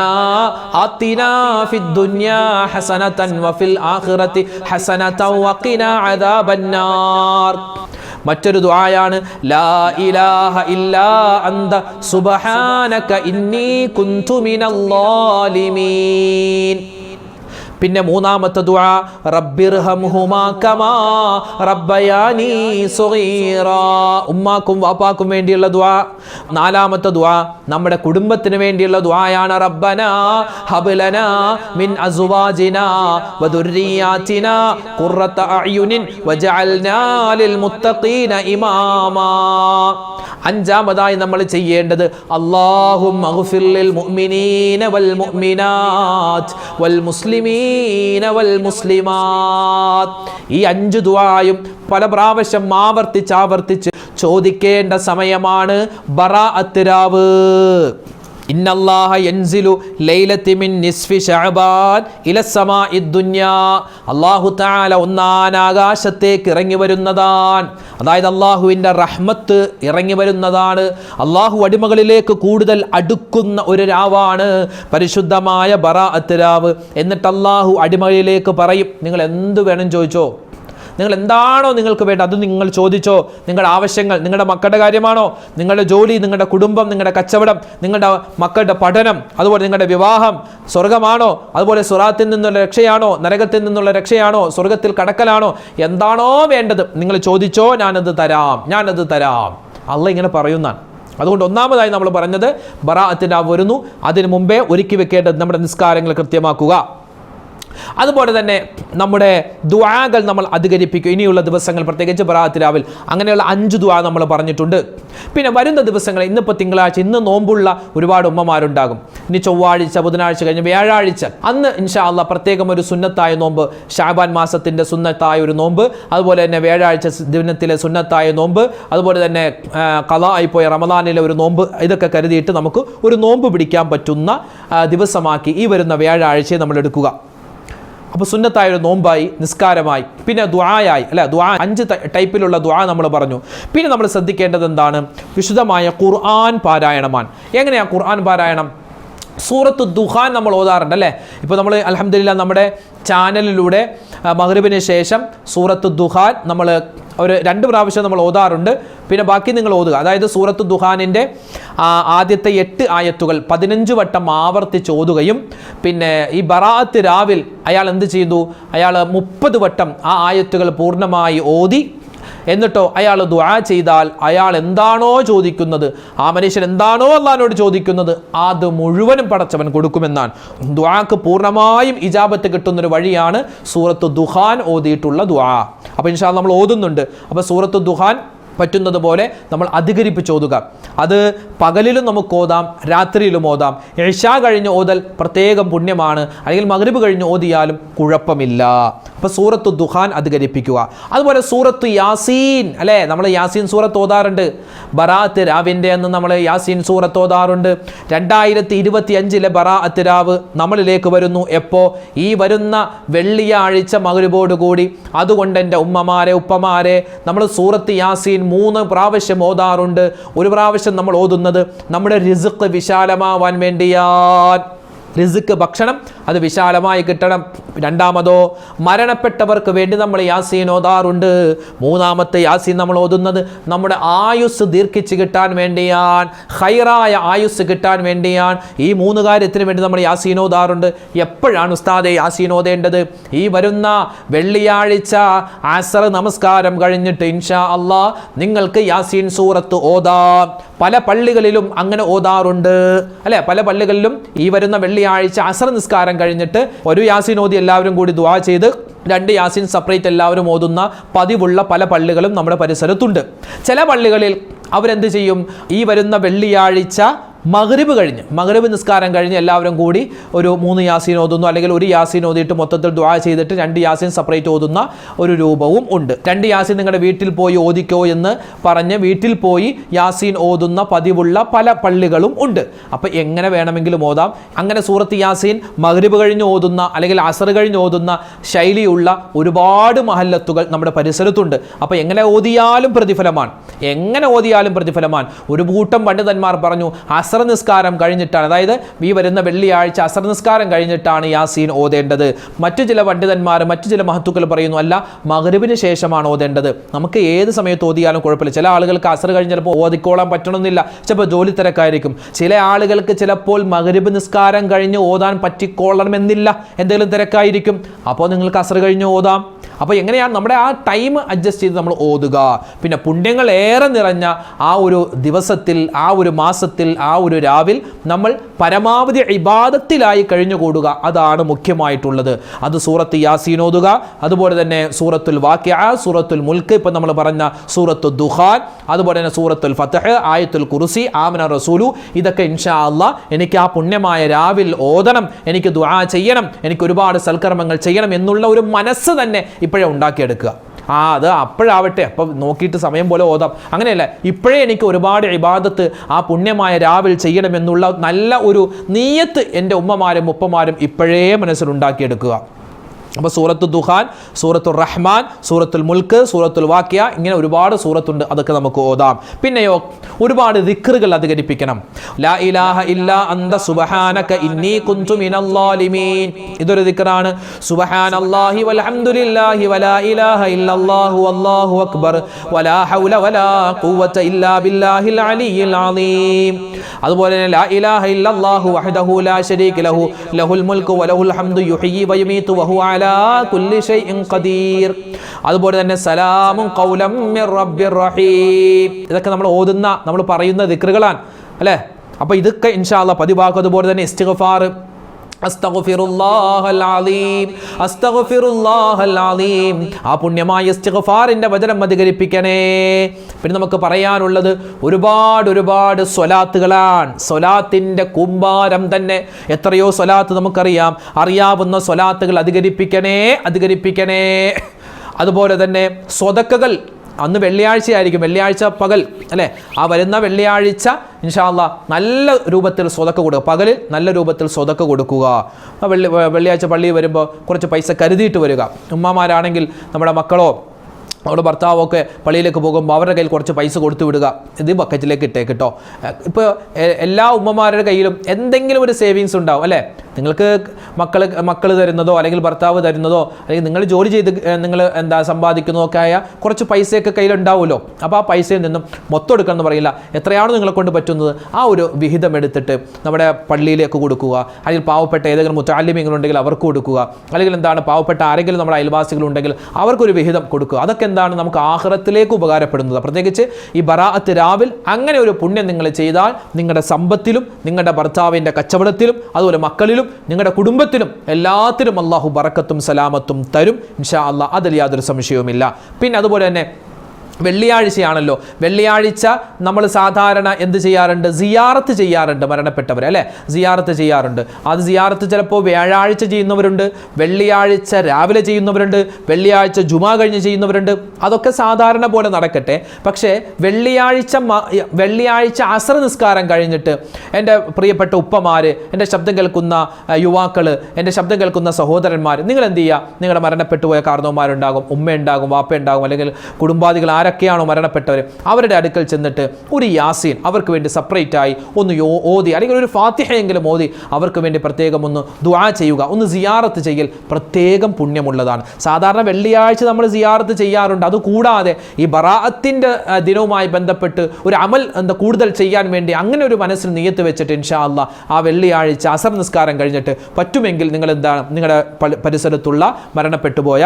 ആതിനാ ഫിദ് ഹസനതൻ വഫിൽ ആഖിറതി ഹസനതൻ വഖിനാ അദാബന്നാർ. മറ്റൊരു ദുആയാണ്. ലാ ഇലാഹ ഇല്ലാ അന്ത സുബ്ഹാനക ഇന്നി കുന്തു മിനൽ ളാലിമീൻ പിന്നെ മൂന്നാമത്തെ ദുആ റബ്ബിർഹംഹുമാ കമാ റബ്ബയാനി സ്വഗീറാ ഉമ്മാക്കും വാപ്പാക്കും വേണ്ടിയുള്ള ദുആ. നാലാമത്തെ ദുആ നമ്മുടെ കുടുംബത്തിന് വേണ്ടിയുള്ള ദുആയാണ് റബ്ബന. ഹബ്ലന മിൻ അസ്വാജിന വദുർരിയാതിന ഖുർറത അയുനിൻ വജഅൽനാ ലിൽ മുത്തഖീന ഇമാമാ. അഞ്ചാമതായി നമ്മൾ ചെയ്യേണ്ടത് അല്ലാഹും ലിൽ മുഅ്മിനീന വൽ മുഅ്മിനാത്ത് വൽ മുസ്ലിമീന വൽ മുസ്ലിമാത്ത് ഈ അഞ്ച് ദുആയും പല പ്രാവശ്യം ആവർത്തിച്ച് ആവർത്തിച്ച് ചോദിക്കേണ്ട സമയമാണ് ബറാഅത്ത് രാവ്. ഇന്നല്ലാഹ യൻസിലു ലൈലത്തി മിൻ നിസ്ഫി ശഅബാൻ ഇല സമാഇ ദുനിയാ. അല്ലാഹു തആല ഒന്നാം ആകാശത്തേക്ക് ഇറങ്ങി വരുന്നതാണ് അതായത് അള്ളാഹുവിന്റെ റഹ്മത്ത് ഇറങ്ങി വരുന്നതാണ്. അള്ളാഹു അടിമകളിലേക്ക് കൂടുതൽ അടുക്കുന്ന ഒരു രാവാണ് പരിശുദ്ധമായ ബറാഅത്ത് രാവ്. എന്നിട്ട് അള്ളാഹു അടിമകളിലേക്ക് പറയും നിങ്ങൾ എന്ത് വേണം ചോദിച്ചോ? നിങ്ങൾ എന്താണോ നിങ്ങൾക്ക് വേണ്ടത് അത് നിങ്ങൾ ചോദിച്ചോ. നിങ്ങളുടെ ആവശ്യങ്ങൾ നിങ്ങളുടെ മക്കളുടെ കാര്യമാണോ? നിങ്ങളുടെ ജോലി നിങ്ങളുടെ കുടുംബം നിങ്ങളുടെ കച്ചവടം നിങ്ങളുടെ മക്കളുടെ പഠനം അതുപോലെ നിങ്ങളുടെ വിവാഹം സ്വർഗമാണോ അതുപോലെ സുറാത്തിൽ നിന്നുള്ള രക്ഷയാണോ? നരകത്തിൽ നിന്നുള്ള രക്ഷയാണോ? സ്വർഗത്തിൽ കടക്കലാണോ? എന്താണോ വേണ്ടത് നിങ്ങൾ ചോദിച്ചോ ഞാനത് തരാം ഞാനത് തരാം. അല്ല ഇങ്ങനെ പറയുന്നതാണ്. അതുകൊണ്ട് ഒന്നാമതായി നമ്മൾ പറഞ്ഞത് ബറാഅത്തിന്റെ ആ വരുന്നു. അതിനു മുമ്പേ ഒരുക്കി വെക്കേണ്ടത് നമ്മുടെ നിസ്കാരങ്ങൾ കൃത്യമാക്കുക. അതുപോലെ തന്നെ നമ്മുടെ ദ്വാകൾ നമ്മൾ അധികരിപ്പിക്കും. ഇനിയുള്ള ദിവസങ്ങൾ പ്രത്യേകിച്ച് ബറാത്തിരാവിൽ അങ്ങനെയുള്ള അഞ്ച് ദ്വാ നമ്മൾ പറഞ്ഞിട്ടുണ്ട്. പിന്നെ വരുന്ന ദിവസങ്ങൾ ഇന്നിപ്പോൾ തിങ്കളാഴ്ച ഇന്ന് നോമ്പുള്ള ഒരുപാട് ഉമ്മമാരുണ്ടാകും. ഇനി ചൊവ്വാഴ്ച ബുധനാഴ്ച കഴിഞ്ഞ് വ്യാഴാഴ്ച അന്ന് ഇൻഷാ അല്ല പ്രത്യേകം ഒരു സുന്നത്തായ നോമ്പ് ഷാബാൻ മാസത്തിന്റെ സുന്നത്തായ ഒരു നോമ്പ് അതുപോലെ തന്നെ വ്യാഴാഴ്ച ദിനത്തിലെ സുന്നത്തായ നോമ്പ് അതുപോലെ തന്നെ കഥ ആയിപ്പോയ റമദാനിലെ ഒരു നോമ്പ് ഇതൊക്കെ കരുതിയിട്ട് നമുക്ക് ഒരു നോമ്പ് പിടിക്കാൻ പറ്റുന്ന ദിവസമാക്കി ഈ വരുന്ന വ്യാഴാഴ്ചയെ നമ്മൾ എടുക്കുക. അപ്പോൾ സുന്നത്തായ ഒരു നോമ്പായി നിസ്കാരമായി. പിന്നെ ദുആയായി അല്ല? ദുആ അഞ്ച് ടൈപ്പിലുള്ള ദുആ നമ്മൾ പറഞ്ഞു. പിന്നെ നമ്മൾ ശ്രദ്ധിക്കേണ്ടത് എന്താണ്? വിശുദ്ധമായ ഖുർആൻ പാരായണമാണ്. എങ്ങനെയാണ് ഖുർആൻ പാരായണം? സൂറത്ത് ദുഹാൻ നമ്മൾ ഓതാറുണ്ട് അല്ലേ? ഇപ്പോൾ നമ്മൾ അലഹമില്ല നമ്മുടെ ചാനലിലൂടെ മഹ്റിബിന് ശേഷം സൂറത്ത് ദുഹാൻ നമ്മൾ ഒരു രണ്ട് പ്രാവശ്യം നമ്മൾ ഓതാറുണ്ട്. പിന്നെ ബാക്കി നിങ്ങൾ ഓതുക. അതായത് സൂറത്ത് ദുഹാനിന്റെ ആദ്യത്തെ എട്ട് ആയത്തുകൾ പതിനഞ്ച് വട്ടം ആവർത്തിച്ച് ഓതുകയും പിന്നെ ഈ ബറാത്ത് രാവിൽ അയാൾ എന്ത് ചെയ്തു? അയാൾ മുപ്പത് വട്ടം ആ ആയത്തുകൾ പൂർണമായി ഓതി എന്നിട്ടോ അയാൾ ദുആ ചെയ്താൽ അയാൾ എന്താണോ ചോദിക്കുന്നത് ആ മനുഷ്യൻ എന്താണോ അള്ളഹാനോട് ചോദിക്കുന്നത് അത് മുഴുവനും പടച്ചവൻ കൊടുക്കുമെന്നാണ്. ദുആക്ക് പൂർണമായും ഇജാബത്ത് കിട്ടുന്നൊരു വഴിയാണ് സൂറത്ത് ദുഹാൻ ഓതിയിട്ടുള്ള ദുആ. അപ്പോൾ ഇൻഷാ നമ്മൾ ഓതുന്നുണ്ട്. അപ്പോൾ സൂറത്ത് ദുഹാൻ പറ്റുന്നത് പോലെ നമ്മൾ അധികരിപ്പിച്ച് ഓതുക അത് പകലിലും നമുക്ക് ഓതാം രാത്രിയിലും ഓതാം. ഏഷ കഴിഞ്ഞ് ഓതൽ പ്രത്യേകം പുണ്യമാണ്. അല്ലെങ്കിൽ മഗ്രിബ് കഴിഞ്ഞ് ഓതിയാലും കുഴപ്പമില്ല. അപ്പോൾ സൂറത്ത് ദുഹാൻ അധികരിപ്പിക്കുക. അതുപോലെ സൂറത്ത് യാസീൻ അല്ലേ? നമ്മൾ യാസീൻ സൂറത്ത് ഓതാറുണ്ട്. ബറാത്ത് രാവിന്റെ അന്ന് നമ്മൾ യാസീൻ സൂറത്ത് ഓതാറുണ്ട്. രണ്ടായിരത്തി ഇരുപത്തി അഞ്ചിലെ ബറാഅത്ത് രാവ് നമ്മളിലേക്ക് വരുന്നു. എപ്പോൾ ഈ വരുന്ന വെള്ളിയാഴ്ച മകരുബോടുകൂടി അതുകൊണ്ട് എന്റെ ഉമ്മമാരെ ഉപ്പമാരെ നമ്മൾ സൂറത്ത് യാസീൻ മൂന്ന് പ്രാവശ്യം ഓതാറുണ്ട്. ഒരു പ്രാവശ്യം നമ്മൾ ഓതുന്നത് നമ്മുടെ റിസുക്ക് വിശാലമാവാൻ വേണ്ടിയാൻ റിസുക്ക് ഭക്ഷണം അത് വിശാലമായി കിട്ടണം. രണ്ടാമതോ മരണപ്പെട്ടവർക്ക് വേണ്ടി നമ്മൾ യാസീൻ ഓതാറുണ്ട്. മൂന്നാമത്തെ യാസീൻ നമ്മൾ ഓതുന്നത് നമ്മുടെ ആയുസ് ദീർഘിച്ച് കിട്ടാൻ വേണ്ടിയാണ്. ഹൈറായ ആയുസ് കിട്ടാൻ വേണ്ടിയാണ്. ഈ മൂന്ന് കാര്യത്തിന് വേണ്ടി നമ്മൾ യാസീൻ ഓതാറുണ്ട്. എപ്പോഴാണ് ഉസ്താദെ യാസീൻ ഓതേണ്ടത്? ഈ വരുന്ന വെള്ളിയാഴ്ച ആസർ നമസ്കാരം കഴിഞ്ഞിട്ട് ഇൻഷാ അള്ളാ നിങ്ങൾക്ക് യാസീൻ സൂറത്ത് ഓതാം. പല പള്ളികളിലും അങ്ങനെ ഓതാറുണ്ട്. അല്ലെ? പല പള്ളികളിലും ഈ വരുന്ന വെള്ളിയാഴ്ച അസർ നിസ്കാരം കഴിഞ്ഞിട്ട് ഒരു യാസീൻ ഓതി എല്ലാവരും കൂടി ദുആ ചെയ്ത് രണ്ട് യാസിൻ സെപ്പറേറ്റ് എല്ലാവരും ഓതുന്ന പതിവുള്ള പല പള്ളികളും നമ്മുടെ പരിസരത്തുണ്ട്. ചില പള്ളികളിൽ അവരെന്ത് ചെയ്യും? ഈ വരുന്ന വെള്ളിയാഴ്ച മഗ്രിബ് കഴിഞ്ഞ് മഗ്രിബ് നിസ്കാരം കഴിഞ്ഞ് എല്ലാവരും കൂടി ഒരു മൂന്ന് യാസീൻ ഓതുന്നു. അല്ലെങ്കിൽ ഒരു യാസീൻ ഓതിയിട്ട് മൊത്തത്തിൽ ദ്വാ ചെയ്തിട്ട് രണ്ട് യാസീൻ സെപ്പറേറ്റ് ഓതുന്ന ഒരു രൂപവും ഉണ്ട്. രണ്ട് യാസീൻ നിങ്ങളുടെ വീട്ടിൽ പോയി ഓദിക്കോ എന്ന് പറഞ്ഞ് വീട്ടിൽ പോയി യാസീൻ ഓതുന്ന പതിവുള്ള പല പള്ളികളും ഉണ്ട്. അപ്പോൾ എങ്ങനെ വേണമെങ്കിലും ഓതാം. അങ്ങനെ സൂറത്ത് യാസീൻ മഗ്രിബ് കഴിഞ്ഞ് ഓതുന്ന അല്ലെങ്കിൽ അസർ കഴിഞ്ഞ് ഓതുന്ന ശൈലിയുള്ള ഒരുപാട് മഹല്ലത്തുകൾ നമ്മുടെ പരിസരത്തുണ്ട്. അപ്പോൾ എങ്ങനെ ഓതിയാലും പ്രതിഫലമാണ്. എങ്ങനെ ഓതിയാലും പ്രതിഫലമാണ്. ഒരു കൂട്ടം പണ്ഡിതന്മാർ പറഞ്ഞു അസർ അസർ നിസ്കാരം കഴിഞ്ഞിട്ടാണ്. അതായത് ഈ വരുന്ന വെള്ളിയാഴ്ച അസർ നിസ്കാരം കഴിഞ്ഞിട്ടാണ് യാസീൻ ഓതേണ്ടത്. മറ്റു ചില പണ്ഡിതന്മാർ മറ്റു ചില മഹത്തുക്കൾ പറയുന്നു അല്ല മകരുവിന് ശേഷമാണ് ഓതേണ്ടത്. നമുക്ക് ഏത് സമയത്ത് ഓതിയാലും കുഴപ്പമില്ല. ചില ആളുകൾക്ക് അസർ കഴിഞ്ഞ് ചിലപ്പോൾ ഓതിക്കോളാൻ പറ്റണമെന്നില്ല. ചിലപ്പോൾ ജോലി തിരക്കായിരിക്കും. ചില ആളുകൾക്ക് ചിലപ്പോൾ മകരുബ് നിസ്കാരം കഴിഞ്ഞ് ഓതാൻ പറ്റിക്കോളണമെന്നില്ല. എന്തെങ്കിലും തിരക്കായിരിക്കും. അപ്പോൾ നിങ്ങൾക്ക് അസർ കഴിഞ്ഞ് ഓതാം. അപ്പോൾ എങ്ങനെയാണ് നമ്മുടെ ആ ടൈം അഡ്ജസ്റ്റ് ചെയ്ത് നമ്മൾ ഓതുക? പിന്നെ പുണ്യങ്ങൾ ഏറെ നിറഞ്ഞ ആ ഒരു ദിവസത്തിൽ ആ ഒരു മാസത്തിൽ ആ ഒരു രാവിൽ നമ്മൾ പരമാവധി ഇബാദത്തിലായി കഴിഞ്ഞുകൂടുക. അതാണ് മുഖ്യമായിട്ടുള്ളത്. അത് സൂറത്ത് യാസീൻ ഓതുക. അതുപോലെ തന്നെ സൂറത്തുൽ വാക്യ സൂറത്തുൽ മുൽക്ക് ഇപ്പം നമ്മൾ പറഞ്ഞ സൂറത്തു ദുഹാൻ അതുപോലെ തന്നെ സൂറത്തുൽ ഫത്തഹ് ആയത്തുൽ കുറുസി ആമന റസൂലു. ഇതൊക്കെ ഇൻഷാ അല്ല എനിക്ക് ആ പുണ്യമായ രാവിൽ ഓതണം എനിക്ക് ദുആ ചെയ്യണം എനിക്ക് ഒരുപാട് സൽക്കർമ്മങ്ങൾ ചെയ്യണം എന്നുള്ള ഒരു മനസ്സ് തന്നെ ഇപ്പോഴേ ഉണ്ടാക്കിയെടുക്കുക. ആ അത് അപ്പോഴാവട്ടെ. അപ്പം നോക്കിയിട്ട് സമയം പോലെ ഓതാം. അങ്ങനെയല്ല ഇപ്പോഴേ എനിക്ക് ഒരുപാട് ഇബാദത്ത് ആ പുണ്യമായ രാവിൽ ചെയ്യണമെന്നുള്ള നല്ല ഒരു നീയത്ത് എന്റെ ഉമ്മമാരും ഉപ്പമാരും ഇപ്പോഴേ മനസ്സിലുണ്ടാക്കിയെടുക്കുക. അപ്പോൾ സൂറത്തു ദുഹാൻ സൂറത്തുൽ റഹ്മാൻ സൂറത്തുൽ മുൽക്ക് സൂറത്തുൽ വാക്യ ഇങ്ങനെ ഒരുപാട് സൂറത്തുണ്ട്. അതൊക്കെ നമുക്ക് ഓതാം. പിന്നെയോ ഒരുപാട് ദിക്റുകൾ അധികരിപ്പിക്കണം. ലാ ഇലാഹ ഇല്ല അന്ത സുബ്ഹാനക ഇന്നി കുന്തു മിനൽ ളാലിമീൻ ഇതൊരു ദിക്റാണ്. സുബ്ഹാനല്ലാഹി വൽഹംദുലില്ലാഹി വലാ ഇലാഹ ഇല്ലല്ലാഹു വല്ലാഹു അക്ബർ. വലാ ഹൗല വലാ ഖുവത ഇല്ലാ ബില്ലാഹിൽ അലിയിൽ അലീം. അതുപോലെ തന്നെ ലാ ഇലാഹ ഇല്ലല്ലാഹു വഹ്ദഹു ലാ ശരീക ലഹു. ലഹുൽ മുൽക്കു വലഹുൽ ഹംദു യുഹ്യി വയുമീതു വഹു അലാ ഖദീർ. അതുപോലെ തന്നെ സലാമുൻ കൗലം റഹീം. ഇതൊക്കെ നമ്മൾ ഓതുന്ന നമ്മൾ പറയുന്ന ദിക്റുകളാണ്. അല്ലേ? അപ്പോൾ ഇതൊക്കെ ഇൻഷാല്ല പതിവാക്കും. അതുപോലെ തന്നെ ഇസ്തിഗ്ഫാർ ആ പുണ്യമായ ഇസ്തിഗ്ഫാറിന്റെ വചനം അധികരിപ്പിക്കണേ. പിന്നെ നമുക്ക് പറയാനുള്ളത് ഒരുപാട് ഒരുപാട് സ്വലാത്തുകളാണ്. സ്വലാത്തിന്റെ കൂമ്പാരം തന്നെ എത്രയോ സ്വലാത്ത് നമുക്കറിയാം. അറിയാവുന്ന സ്വലാത്തുകൾ അധികരിപ്പിക്കണേ അധികരിപ്പിക്കണേ. അതുപോലെ തന്നെ സ്വതക്കകൾ അന്ന് വെള്ളിയാഴ്ചയായിരിക്കും. വെള്ളിയാഴ്ച പകൽ അല്ലേ? ആ വരുന്ന വെള്ളിയാഴ്ച ഇൻഷാല്ല നല്ല രൂപത്തിൽ സ്വതക്ക കൊടുക്കുക. പകലിൽ നല്ല രൂപത്തിൽ സ്വതക്ക കൊടുക്കുക. വെള്ളി വെള്ളിയാഴ്ച പള്ളിയിൽ വരുമ്പോൾ കുറച്ച് പൈസ കരുതിയിട്ട് വരിക. ഉമ്മമാരാണെങ്കിൽ നമ്മുടെ മക്കളോ നമ്മുടെ ഭർത്താവൊക്കെ പള്ളിയിലേക്ക് പോകുമ്പോൾ അവരുടെ കയ്യിൽ കുറച്ച് പൈസ കൊടുത്തു വിടുക. ഇത് ബക്കറ്റിലേക്ക് ഇട്ടേക്ക് കേട്ടോ ഇപ്പോൾ എല്ലാ ഉമ്മമാരുടെ കയ്യിലും എന്തെങ്കിലും ഒരു സേവിങ്സ് ഉണ്ടാവും അല്ലേ? നിങ്ങൾക്ക് മക്കൾ മക്കൾ തരുന്നതോ അല്ലെങ്കിൽ ഭർത്താവ് തരുന്നതോ അല്ലെങ്കിൽ നിങ്ങൾ ജോലി ചെയ്ത് നിങ്ങൾ എന്താ സമ്പാദിക്കുന്നതോ ഒക്കെ ആയ കുറച്ച് പൈസയൊക്കെ കയ്യിലുണ്ടാവുമല്ലോ. അപ്പോൾ ആ പൈസയിൽ നിന്നും മൊത്തം എടുക്കണം എന്ന് പറയില്ല. എത്രയാണോ നിങ്ങളെ കൊണ്ട് പറ്റുന്നത് ആ ഒരു വിഹിതം എടുത്തിട്ട് നമ്മുടെ പള്ളിയിലേക്ക് കൊടുക്കുക. അല്ലെങ്കിൽ പാവപ്പെട്ട ഏതെങ്കിലും മുത്താലിമ്യങ്ങളുണ്ടെങ്കിൽ അവർക്ക് കൊടുക്കുക. അല്ലെങ്കിൽ എന്താണ് പാവപ്പെട്ട ആരെങ്കിലും നമ്മുടെ അയൽവാസികളുണ്ടെങ്കിൽ അവർക്കൊരു വിഹിതം കൊടുക്കുക. അതൊക്കെ എന്താണ് നമുക്ക് ആഹ്റത്തിലേക്ക് ഉപകാരപ്പെടുന്നത്? പ്രത്യേകിച്ച് ഈ ബറാഅത്ത് രാവിൽ അങ്ങനെ ഒരു പുണ്യം നിങ്ങൾ ചെയ്താൽ നിങ്ങളുടെ സമ്പത്തിലും നിങ്ങളുടെ ഭർത്താവിന്റെ കച്ചവടത്തിലും അതുപോലെ മക്കളിലും നിങ്ങളുടെ കുടുംബത്തിലും എല്ലാത്തിനും അള്ളാഹു ബറക്കത്തും സലാമത്തും തരും. ഇൻഷാ അള്ളാഹ് അതിൽ യാതൊരു സംശയവുമില്ല. പിന്നെ അതുപോലെ തന്നെ വെള്ളിയാഴ്ചയാണല്ലോ. വെള്ളിയാഴ്ച നമ്മൾ സാധാരണ എന്ത് ചെയ്യാറുണ്ട്? സിയാറത്ത് ചെയ്യാറുണ്ട് മരണപ്പെട്ടവർ അല്ലേ? സിയാറത്ത് ചെയ്യാറുണ്ട്. അത് സിയാറത്ത് ചിലപ്പോൾ വ്യാഴാഴ്ച ചെയ്യുന്നവരുണ്ട് വെള്ളിയാഴ്ച രാവിലെ ചെയ്യുന്നവരുണ്ട് വെള്ളിയാഴ്ച ജുമാ കഴിഞ്ഞ് ചെയ്യുന്നവരുണ്ട്. അതൊക്കെ സാധാരണ പോലെ നടക്കട്ടെ. പക്ഷേ വെള്ളിയാഴ്ച വെള്ളിയാഴ്ച അസർ നിസ്കാരം കഴിഞ്ഞിട്ട് എന്റെ പ്രിയപ്പെട്ട ഉപ്പമാർ എന്റെ ശബ്ദം കേൾക്കുന്ന യുവാക്കൾ എന്റെ ശബ്ദം കേൾക്കുന്ന സഹോദരന്മാർ നിങ്ങൾ എന്ത് ചെയ്യുക? നിങ്ങളുടെ മരണപ്പെട്ടു പോയ കാരണവന്മാരുണ്ടാകും ഉമ്മയുണ്ടാകും വാപ്പയുണ്ടാകും അല്ലെങ്കിൽ കുടുംബാദികൾ ആരൊക്കെയാണോ മരണപ്പെട്ടവർ അവരുടെ അടുക്കൽ ചെന്നിട്ട് ഒരു യാസീൻ അവർക്ക് വേണ്ടി സെപ്പറേറ്റ് ആയി ഒന്ന് ഓതി അല്ലെങ്കിൽ ഒരു ഫാത്തിഹയെങ്കിലും ഓതി അവർക്ക് വേണ്ടി പ്രത്യേകം ഒന്ന് ദുആ ചെയ്യുക ഒന്ന് സിയാറത്ത് ചെയ്യൽ പ്രത്യേകം പുണ്യമുള്ളതാണ്. സാധാരണ വെള്ളിയാഴ്ച നമ്മൾ സിയാറത്ത് ചെയ്യാറുണ്ട്. അതുകൂടാതെ ഈ ബറാഅത്തിന്റെ ദിനവുമായി ബന്ധപ്പെട്ട് ഒരു അമൽ എന്താ കൂടുതൽ ചെയ്യാൻ വേണ്ടി അങ്ങനെ ഒരു മനസ്സിൽ നിയത്ത് വെച്ചിട്ട് ഇൻഷാ അല്ല ആ വെള്ളിയാഴ്ച അസർ നിസ്കാരം കഴിഞ്ഞിട്ട് പറ്റുമെങ്കിൽ നിങ്ങൾ എന്താണ് നിങ്ങളുടെ പരിസരത്തുള്ള മരണപ്പെട്ടുപോയ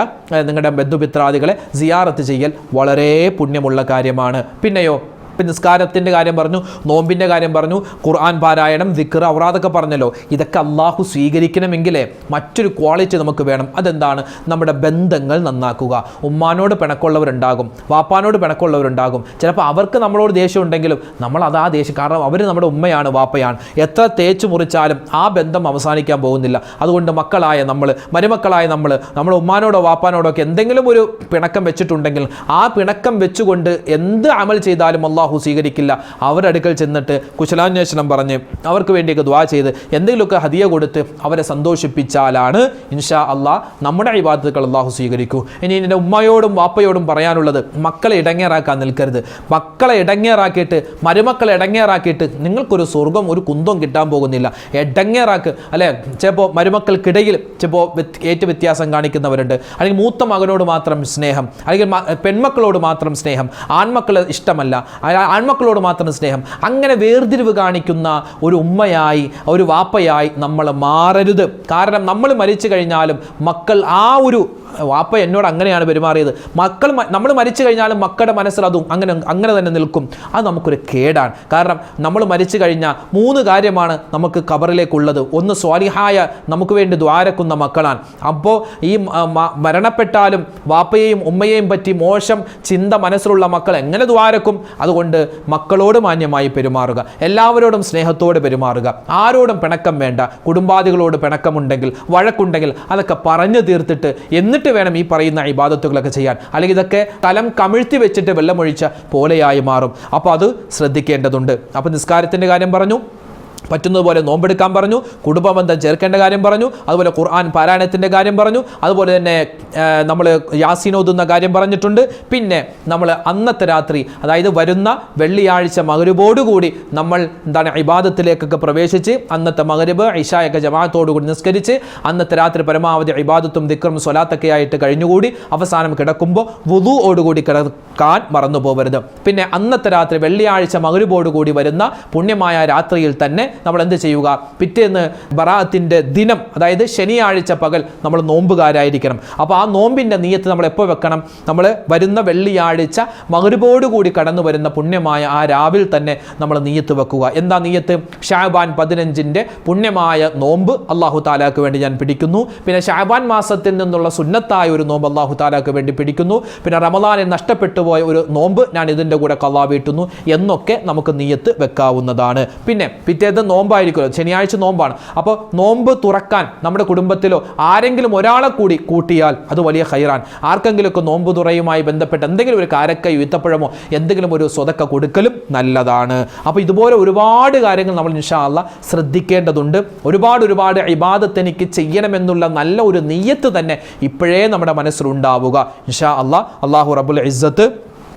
നിങ്ങളുടെ ബന്ധുമിത്രാദികളെ സിയാറത്ത് ചെയ്യൽ വളരെ പുണ്യമുള്ള കാര്യമാണ്. പിന്നെയോ ഇപ്പം നിസ്കാരത്തിന്റെ കാര്യം പറഞ്ഞു നോമ്പിന്റെ കാര്യം പറഞ്ഞു ഖുർആൻ പാരായണം ദിക്ർ അവറാതൊക്കെ പറഞ്ഞല്ലോ. ഇതൊക്കെ അള്ളാഹു സ്വീകരിക്കണമെങ്കിലേ മറ്റൊരു ക്വാളിറ്റി നമുക്ക് വേണം. അതെന്താണ്? നമ്മുടെ ബന്ധങ്ങൾ നന്നാക്കുക. ഉമ്മാനോട് പിണക്കുള്ളവരുണ്ടാകും വാപ്പാനോട് പിണക്കുള്ളവരുണ്ടാകും. ചിലപ്പോൾ അവർക്ക് നമ്മളോട് ദേഷ്യം ഉണ്ടെങ്കിലും നമ്മൾ ആ ദേഷ്യം. കാരണം അവർ നമ്മുടെ ഉമ്മയാണ് വാപ്പയാണ്. എത്ര തേച്ച് മുറിച്ചാലും ആ ബന്ധം അവസാനിക്കാൻ പോകുന്നില്ല. അതുകൊണ്ട് മക്കളായ നമ്മൾ മരുമക്കളായ നമ്മൾ നമ്മുടെ ഉമ്മാനോടോ വാപ്പാനോടോ ഒക്കെ എന്തെങ്കിലും ഒരു പിണക്കം വെച്ചിട്ടുണ്ടെങ്കിൽ ആ പിണക്കം വെച്ചുകൊണ്ട് എന്ത് അമൽ ചെയ്താലും അള്ളാഹു അള്ളാഹു സ്വീകരിക്കില്ല. അവരുടെ അടുക്കൽ ചെന്നിട്ട് കുശലാന്വേഷണം പറഞ്ഞ് അവർക്ക് വേണ്ടിയൊക്കെ ദ്വാ ചെയ്ത് എന്തെങ്കിലുമൊക്കെ ഹതിയ കൊടുത്ത് അവരെ സന്തോഷിപ്പിച്ചാലാണ് ഇൻഷാ അള്ളാഹ് നമ്മുടെ ഇബാദത്തുകൾ അള്ളാഹു സ്വീകരിക്കൂ. ഇനി എന്റെ ഉമ്മയോടും വാപ്പയോടും പറയാനുള്ളത് മക്കളെ ഇടങ്ങേറാക്കാൻ നിൽക്കരുത്. മക്കളെ ഇടങ്ങേറാക്കിയിട്ട് മരുമക്കളെ ഇടങ്ങേറാക്കിയിട്ട് നിങ്ങൾക്കൊരു സ്വർഗം ഒരു കുന്തം കിട്ടാൻ പോകുന്നില്ല. ഇടങ്ങേറാക്ക് അല്ലെ? ചിലപ്പോൾ മരുമക്കൾക്കിടയിൽ ചിലപ്പോൾ ഏറ്റ വ്യത്യാസം കാണിക്കുന്നവരുണ്ട്. അല്ലെങ്കിൽ മൂത്ത മകനോട് മാത്രം സ്നേഹം അല്ലെങ്കിൽ പെൺമക്കളോട് മാത്രം സ്നേഹം. ആൺമക്കളെ ഇഷ്ടമല്ല. ആൺമക്കളോട് മാത്രം സ്നേഹം. അങ്ങനെ വേർതിരിവ് കാണിക്കുന്ന ഒരു ഉമ്മയായി ഒരു വാപ്പയായി നമ്മൾ മാറരുത്. കാരണം നമ്മൾ മരിച്ചു കഴിഞ്ഞാലും മക്കൾ ആ ഒരു വാപ്പ എന്നോട് അങ്ങനെയാണ് പെരുമാറിയത്. മക്കൾ നമ്മൾ മരിച്ചു കഴിഞ്ഞാലും മക്കളുടെ മനസ്സിൽ അതും അങ്ങനെ അങ്ങനെ തന്നെ നിൽക്കും. അത് നമുക്കൊരു കേടാണ്. കാരണം നമ്മൾ മരിച്ചു കഴിഞ്ഞാൽ മൂന്ന് കാര്യമാണ് നമുക്ക് കബറിലേക്കുള്ളത് ഒന്ന് സ്വാലിഹായ നമുക്ക് വേണ്ടി ദ്വാരക്കുന്ന മക്കളാണ്. അപ്പോൾ ഈ മരണപ്പെട്ടാലും വാപ്പയെയും ഉമ്മയെയും പറ്റി മോശം ചിന്ത മനസ്സിലുള്ള മക്കൾ എങ്ങനെ ദ്വാരക്കും? അതുകൊണ്ട് മക്കളോട് മാന്യമായി പെരുമാറുക എല്ലാവരോടും സ്നേഹത്തോടെ പെരുമാറുക. ആരോടും പിണക്കം വേണ്ട. കുടുംബാദികളോട് പിണക്കമുണ്ടെങ്കിൽ വഴക്കുണ്ടെങ്കിൽ അതൊക്കെ പറഞ്ഞു തീർത്തിട്ട് എന്നിട്ട് വേണം ഈ പറയുന്ന ഇബാദത്തുകളൊക്കെ ചെയ്യാൻ. അല്ലെങ്കിൽ ഇതൊക്കെ തലം കമിഴ്ത്തി വെച്ചിട്ട് വെള്ളമൊഴിച്ച പോലെയായി മാറും. അപ്പോൾ അത് ശ്രദ്ധിക്കേണ്ടതുണ്ട്. അപ്പോൾ നിസ്കാരത്തിന്റെ കാര്യം പറഞ്ഞു. പറ്റുന്നതുപോലെ നോമ്പെടുക്കാൻ പറഞ്ഞു കുടുംബബന്ധം ചേർക്കേണ്ട കാര്യം പറഞ്ഞു അതുപോലെ ഖുർആൻ പാരായണത്തിന്റെ കാര്യം പറഞ്ഞു അതുപോലെ തന്നെ നമ്മൾ യാസീൻ ഓതുന്ന കാര്യം പറഞ്ഞിട്ടുണ്ട്. പിന്നെ നമ്മൾ അന്നത്തെ രാത്രി അതായത് വരുന്ന വെള്ളിയാഴ്ച മകരുബോടുകൂടി നമ്മൾ എന്താണ് ഇബാദത്തിലേക്കൊക്കെ പ്രവേശിച്ച് അന്നത്തെ മകരുബ് ഇഷായൊക്കെ ജമാഅത്തോടുകൂടി നിസ്കരിച്ച് അന്നത്തെ രാത്രി പരമാവധി ഇബാദത്തും ദിക്റും സ്വലാത്തൊക്കെ ആയിട്ട് കഴിഞ്ഞുകൂടി അവസാനം കിടക്കുമ്പോൾ വുതുവോടുകൂടി കിടക്കാൻ മറന്നു പോകരുത് പിന്നെ അന്നത്തെ രാത്രി വെള്ളിയാഴ്ച മകരുബോടുകൂടി വരുന്ന പുണ്യമായ രാത്രിയിൽ തന്നെ നമ്മൾ എന്ത് ചെയ്യുക? പിറ്റേന്ന് ബറാത്തിന്റെ ദിനം അതായത് ശനിയാഴ്ച പകൽ നമ്മൾ നോമ്പുകാരായിരിക്കണം. അപ്പോൾ ആ നോമ്പിന്റെ നീയത്ത് നമ്മൾ എപ്പോൾ വെക്കണം? നമ്മൾ വരുന്ന വെള്ളിയാഴ്ച മകരുബോടുകൂടി കടന്നു വരുന്ന പുണ്യമായ ആ രാവിൽ തന്നെ നമ്മൾ നീയത്ത് വെക്കുക. എന്താ നീയത്ത്? ഷാബാൻ പതിനഞ്ചിന്റെ പുണ്യമായ നോമ്പ് അള്ളാഹു താലാക്ക് വേണ്ടി ഞാൻ പിടിക്കുന്നു. പിന്നെ ഷാബാൻ മാസത്തിൽ നിന്നുള്ള സുന്നത്തായ ഒരു നോമ്പ് അള്ളാഹു താലാക്ക് വേണ്ടി പിടിക്കുന്നു. പിന്നെ റമദാനെ നഷ്ടപ്പെട്ടു പോയ ഒരു നോമ്പ് ഞാൻ ഇതിന്റെ കൂടെ കള്ളാ വീട്ടുന്നു എന്നൊക്കെ നമുക്ക് നീയത്ത് വെക്കാവുന്നതാണ്. പിന്നെ പിറ്റേന്ന് നോമ്പായിരിക്കുമല്ലോ. ശനിയാഴ്ച നോമ്പാണ്. അപ്പോൾ നോമ്പ് തുറക്കാൻ നമ്മുടെ കുടുംബത്തിലോ ആരെങ്കിലും ഒരാളെ കൂടി കൂട്ടിയാൽ അത് വലിയ ഹൈറാൻ ആർക്കെങ്കിലുമൊക്കെ നോമ്പ് തുറയുമായി ബന്ധപ്പെട്ട് എന്തെങ്കിലും ഒരു കാരക്കയോ ഈത്തപ്പഴമോ എന്തെങ്കിലും ഒരു സ്വതക്ക കൊടുക്കലും നല്ലതാണ്. അപ്പോൾ ഇതുപോലെ ഒരുപാട് കാര്യങ്ങൾ നമ്മൾ ഇൻഷാ അല്ലാ ശ്രദ്ധിക്കേണ്ടതുണ്ട്. ഒരുപാട് ഒരുപാട് ഇബാദത്ത് എനിക്ക് ചെയ്യണമെന്നുള്ള നല്ല ഒരു നെയ്യത്ത് തന്നെ ഇപ്പോഴേ നമ്മുടെ മനസ്സിലുണ്ടാവുക. ഇൻഷാ അള്ളാഹ് അള്ളാഹു റബുൽ ഇസ്സത്ത്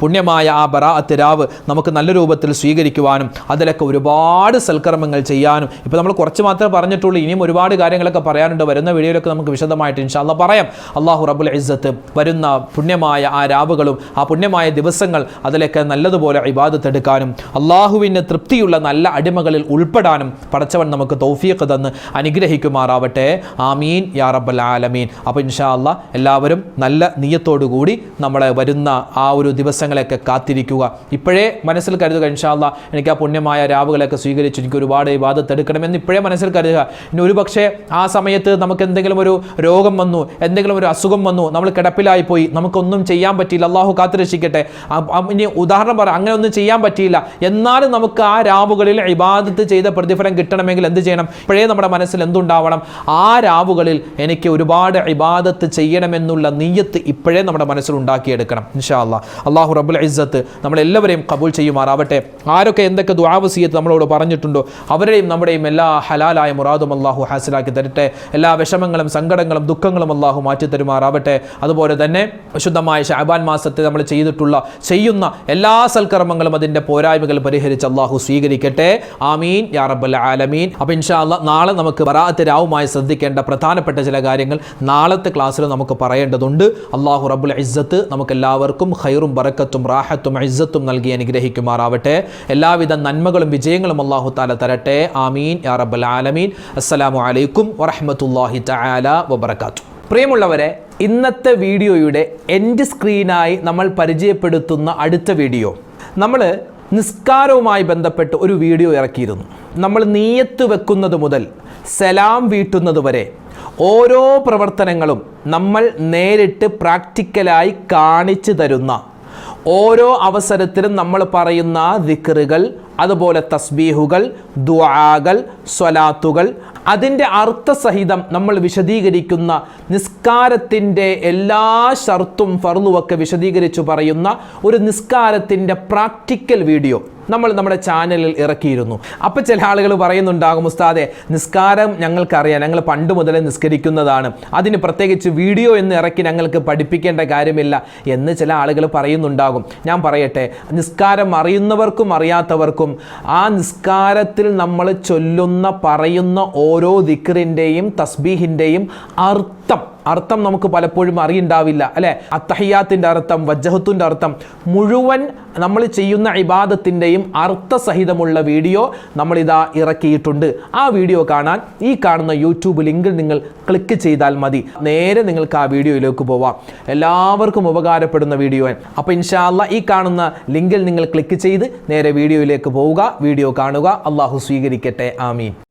പുണ്യമായ ആ ബറാഅത്ത് രാവ് നമുക്ക് നല്ല രൂപത്തിൽ സ്വീകരിക്കുവാനും അതിലൊക്കെ ഒരുപാട് സൽക്കർമ്മങ്ങൾ ചെയ്യാനും. ഇപ്പോൾ നമ്മൾ കുറച്ച് മാത്രമേ പറഞ്ഞിട്ടുള്ളൂ ഇനിയും ഒരുപാട് കാര്യങ്ങളൊക്കെ പറയാനുണ്ട്. വരുന്ന വീഡിയോയിലൊക്കെ നമുക്ക് വിശദമായിട്ട് ഇൻഷാ ഇൻഷാല്ല പറയാം. അള്ളാഹു റബുൽ ഇസ്സത്ത് വരുന്ന പുണ്യമായ ആ രാവുകളും ആ പുണ്യമായ ദിവസങ്ങൾ അതിലൊക്കെ നല്ലതുപോലെ ഇബാദത്ത് എടുക്കാനും അള്ളാഹുവിന് തൃപ്തിയുള്ള നല്ല അടിമകളിൽ ഉൾപ്പെടാനും പടച്ചവൻ നമുക്ക് തൗഫീഖ് തന്ന് അനുഗ്രഹിക്കുമാറാവട്ടെ. ആമീൻ. യാ റബ്ബൽ ആലമീൻ. അപ്പോൾ ഇൻഷാ അല്ലാ എല്ലാവരും നല്ല നീയത്തോടു കൂടി നമ്മളെ വരുന്ന ആ ഒരു ദിവസങ്ങളെയൊക്കെ കാത്തിരിക്കുക. ഇപ്പോഴേ മനസ്സിൽ കരുതുക ഇൻഷാല്ല എനിക്ക് ആ പുണ്യമായ രാവുകളൊക്കെ സ്വീകരിച്ച് എനിക്ക് ഒരുപാട് വിവാദത്തെടുക്കണമെന്ന് ഇപ്പോഴേ മനസ്സിൽ കരുതുക. ഇനി ഒരു പക്ഷേ ആ സമയത്ത് നമുക്ക് എന്തെങ്കിലും ഒരു രോഗം വന്നു എന്തെങ്കിലും ഒരു അസുഖം വന്നു നമ്മൾ കിടപ്പിലായിപ്പോയി നമുക്കൊന്നും ചെയ്യാൻ പറ്റിയില്ല അള്ളാഹു കാത്തുരക്ഷിക്കട്ടെ. ഇനി ഉദാഹരണം പറ അങ്ങനെ ഒന്നും ചെയ്യാൻ പറ്റിയില്ല. എന്നാലും നമുക്ക് ആ രാവുകളിൽ ഇബാദത്ത് ചെയ്ത പ്രതിഫലം കിട്ടണമെങ്കിൽ എന്ത് ചെയ്യണം? ഇപ്പോഴേ നമ്മുടെ മനസ്സിൽ എന്തുണ്ടാവണം? ആ രാവുകളിൽ എനിക്ക് ഒരുപാട് ഇബാദത്ത് ചെയ്യണമെന്നുള്ള നീയത്ത് ഇപ്പോഴേ നമ്മുടെ മനസ്സിൽ ഉണ്ടാക്കിയെടുക്കണം ഇൻഷാ അള്ളാഹു റബുൽ ഇസ്സത്ത് നമ്മളെല്ലാവരെയും കബൂൽ ചെയ്യുമാറാവട്ടെ. ആരൊക്കെ എന്തൊക്കെ ദുആവസീയത്ത് നമ്മളോട് പറഞ്ഞിട്ടുണ്ടോ അവരെയും നമ്മുടെയും എല്ലാ ഹലാലായ മുറാദും അള്ളാഹു ഹാസിലാക്കി തരട്ടെ. എല്ലാ വിഷമങ്ങളും സങ്കടങ്ങളും ദുഃഖങ്ങളും അള്ളാഹു മാറ്റി തരുമാറാവട്ടെ. അതുപോലെ തന്നെ വിശുദ്ധമായ ഷാബാൻ മാസത്തെ നമ്മൾ ചെയ്തിട്ടുള്ള ചെയ്യുന്ന എല്ലാ സൽക്കർമ്മങ്ങളും അതിന്റെ പോരായ്മകൾ പരിഹരിച്ച് അള്ളാഹു സ്വീകരിക്കട്ടെ. ആമീൻ. യാ റബ്ബൽ ആലമീൻ. അപ്പോൾ ഇൻഷാ അല്ലാ നാളെ നമുക്ക് ബറാഅത്ത് രാവുമായി ശ്രദ്ധിക്കേണ്ട പ്രധാനപ്പെട്ട ചില കാര്യങ്ങൾ നാളത്തെ ക്ലാസ്സിൽ നമുക്ക് പറയേണ്ടതുണ്ട്. അള്ളാഹു റബ്ബുൽ ഇസ്സത്ത് നമുക്കെല്ലാവർക്കും ഹൈറും ഖൈറും ബറക്കത്തും റാഹത്തും ഇസ്സത്തും നൽകി അനുഗ്രഹിക്കുമാറാവട്ടെ. എല്ലാവിധ നന്മകളും വിജയങ്ങളും അള്ളാഹു താല തരട്ടെ. ആമീൻ. യാ റബ്ബൽ ആലമീൻ. അസ്സലാമു അലൈക്കും വറഹ്മത്തുള്ളാഹി തആല വബറകാത്തു പ്രിയമുള്ളവരെ ഇന്നത്തെ വീഡിയോയുടെ എൻഡ് സ്ക്രീനായി നമ്മൾ പരിചയപ്പെടുത്തുന്ന അടുത്ത വീഡിയോ. നമ്മൾ നിസ്കാരവുമായി ബന്ധപ്പെട്ട് ഒരു വീഡിയോ ഇറക്കിയിരുന്നു. നമ്മൾ നീയത്ത് വെക്കുന്നത് മുതൽ സലാം വീട്ടുന്നത് വരെ ഓരോ പ്രവർത്തനങ്ങളും നമ്മൾ നേരിട്ട് പ്രാക്ടിക്കലായി കാണിച്ചു തരുന്ന ഓരോ അവസരത്തിലും നമ്മൾ പറയുന്ന ദിക്റുകൾ അതുപോലെ തസ്ബീഹുകൾ ദുആകൾ സ്വലാത്തുകൾ. അതിന്റെ അർത്ഥസഹിതം നമ്മൾ വിശദീകരിക്കുന്ന നിസ്കാരത്തിന്റെ എല്ലാ ഷർത്തും ഫർളുമൊക്കെ വിശദീകരിച്ചു പറയുന്ന ഒരു നിസ്കാരത്തിന്റെ പ്രാക്ടിക്കൽ വീഡിയോ. നമ്മൾ നമ്മുടെ ചാനലിൽ ഇറക്കിയിരുന്നു. അപ്പോൾ ചില ആളുകൾ പറയുന്നുണ്ടാകും ഉസ്താദെ നിസ്കാരം ഞങ്ങൾക്കറിയാം. ഞങ്ങൾ പണ്ട് മുതലേ നിസ്കരിക്കുന്നതാണ്. അതിന് പ്രത്യേകിച്ച് വീഡിയോ എന്ന് ഇറക്കി ഞങ്ങൾക്ക് പഠിപ്പിക്കേണ്ട കാര്യമില്ല. എന്ന് ചില ആളുകൾ പറയുന്നുണ്ടാകും. ഞാൻ പറയട്ടെ നിസ്കാരം അറിയുന്നവർക്കും അറിയാത്തവർക്കും ആ നിസ്കാരത്തിൽ നമ്മൾ ചൊല്ലുന്ന പറയുന്ന ഓരോ ദിക്റിന്റെയും തസ്ബീഹിന്റെയും അർത്ഥം അർത്ഥം നമുക്ക് പലപ്പോഴും അറിയുണ്ടാവില്ല അല്ലെ? അത്തഹയ്യാത്തിന്റെ അർത്ഥം വജ്ജഹത്തിന്റെ അർത്ഥം മുഴുവൻ നമ്മൾ ചെയ്യുന്ന ഇബാദത്തിന്റെയും അർത്ഥസഹിതമുള്ള വീഡിയോ നമ്മളിതാ ഇറക്കിയിട്ടുണ്ട്. ആ വീഡിയോ കാണാൻ ഈ കാണുന്ന യൂട്യൂബ് ലിങ്കിൽ നിങ്ങൾ ക്ലിക്ക് ചെയ്താൽ മതി. നേരെ നിങ്ങൾക്ക് ആ വീഡിയോയിലേക്ക് പോവാം. എല്ലാവർക്കും ഉപകാരപ്പെടുന്ന വീഡിയോ അപ്പോൾ ഇൻഷാല്ല ഈ കാണുന്ന ലിങ്കിൽ നിങ്ങൾ ക്ലിക്ക് ചെയ്ത് നേരെ വീഡിയോയിലേക്ക് പോവുക വീഡിയോ കാണുക. അള്ളാഹു സ്വീകരിക്കട്ടെ. ആമീൻ.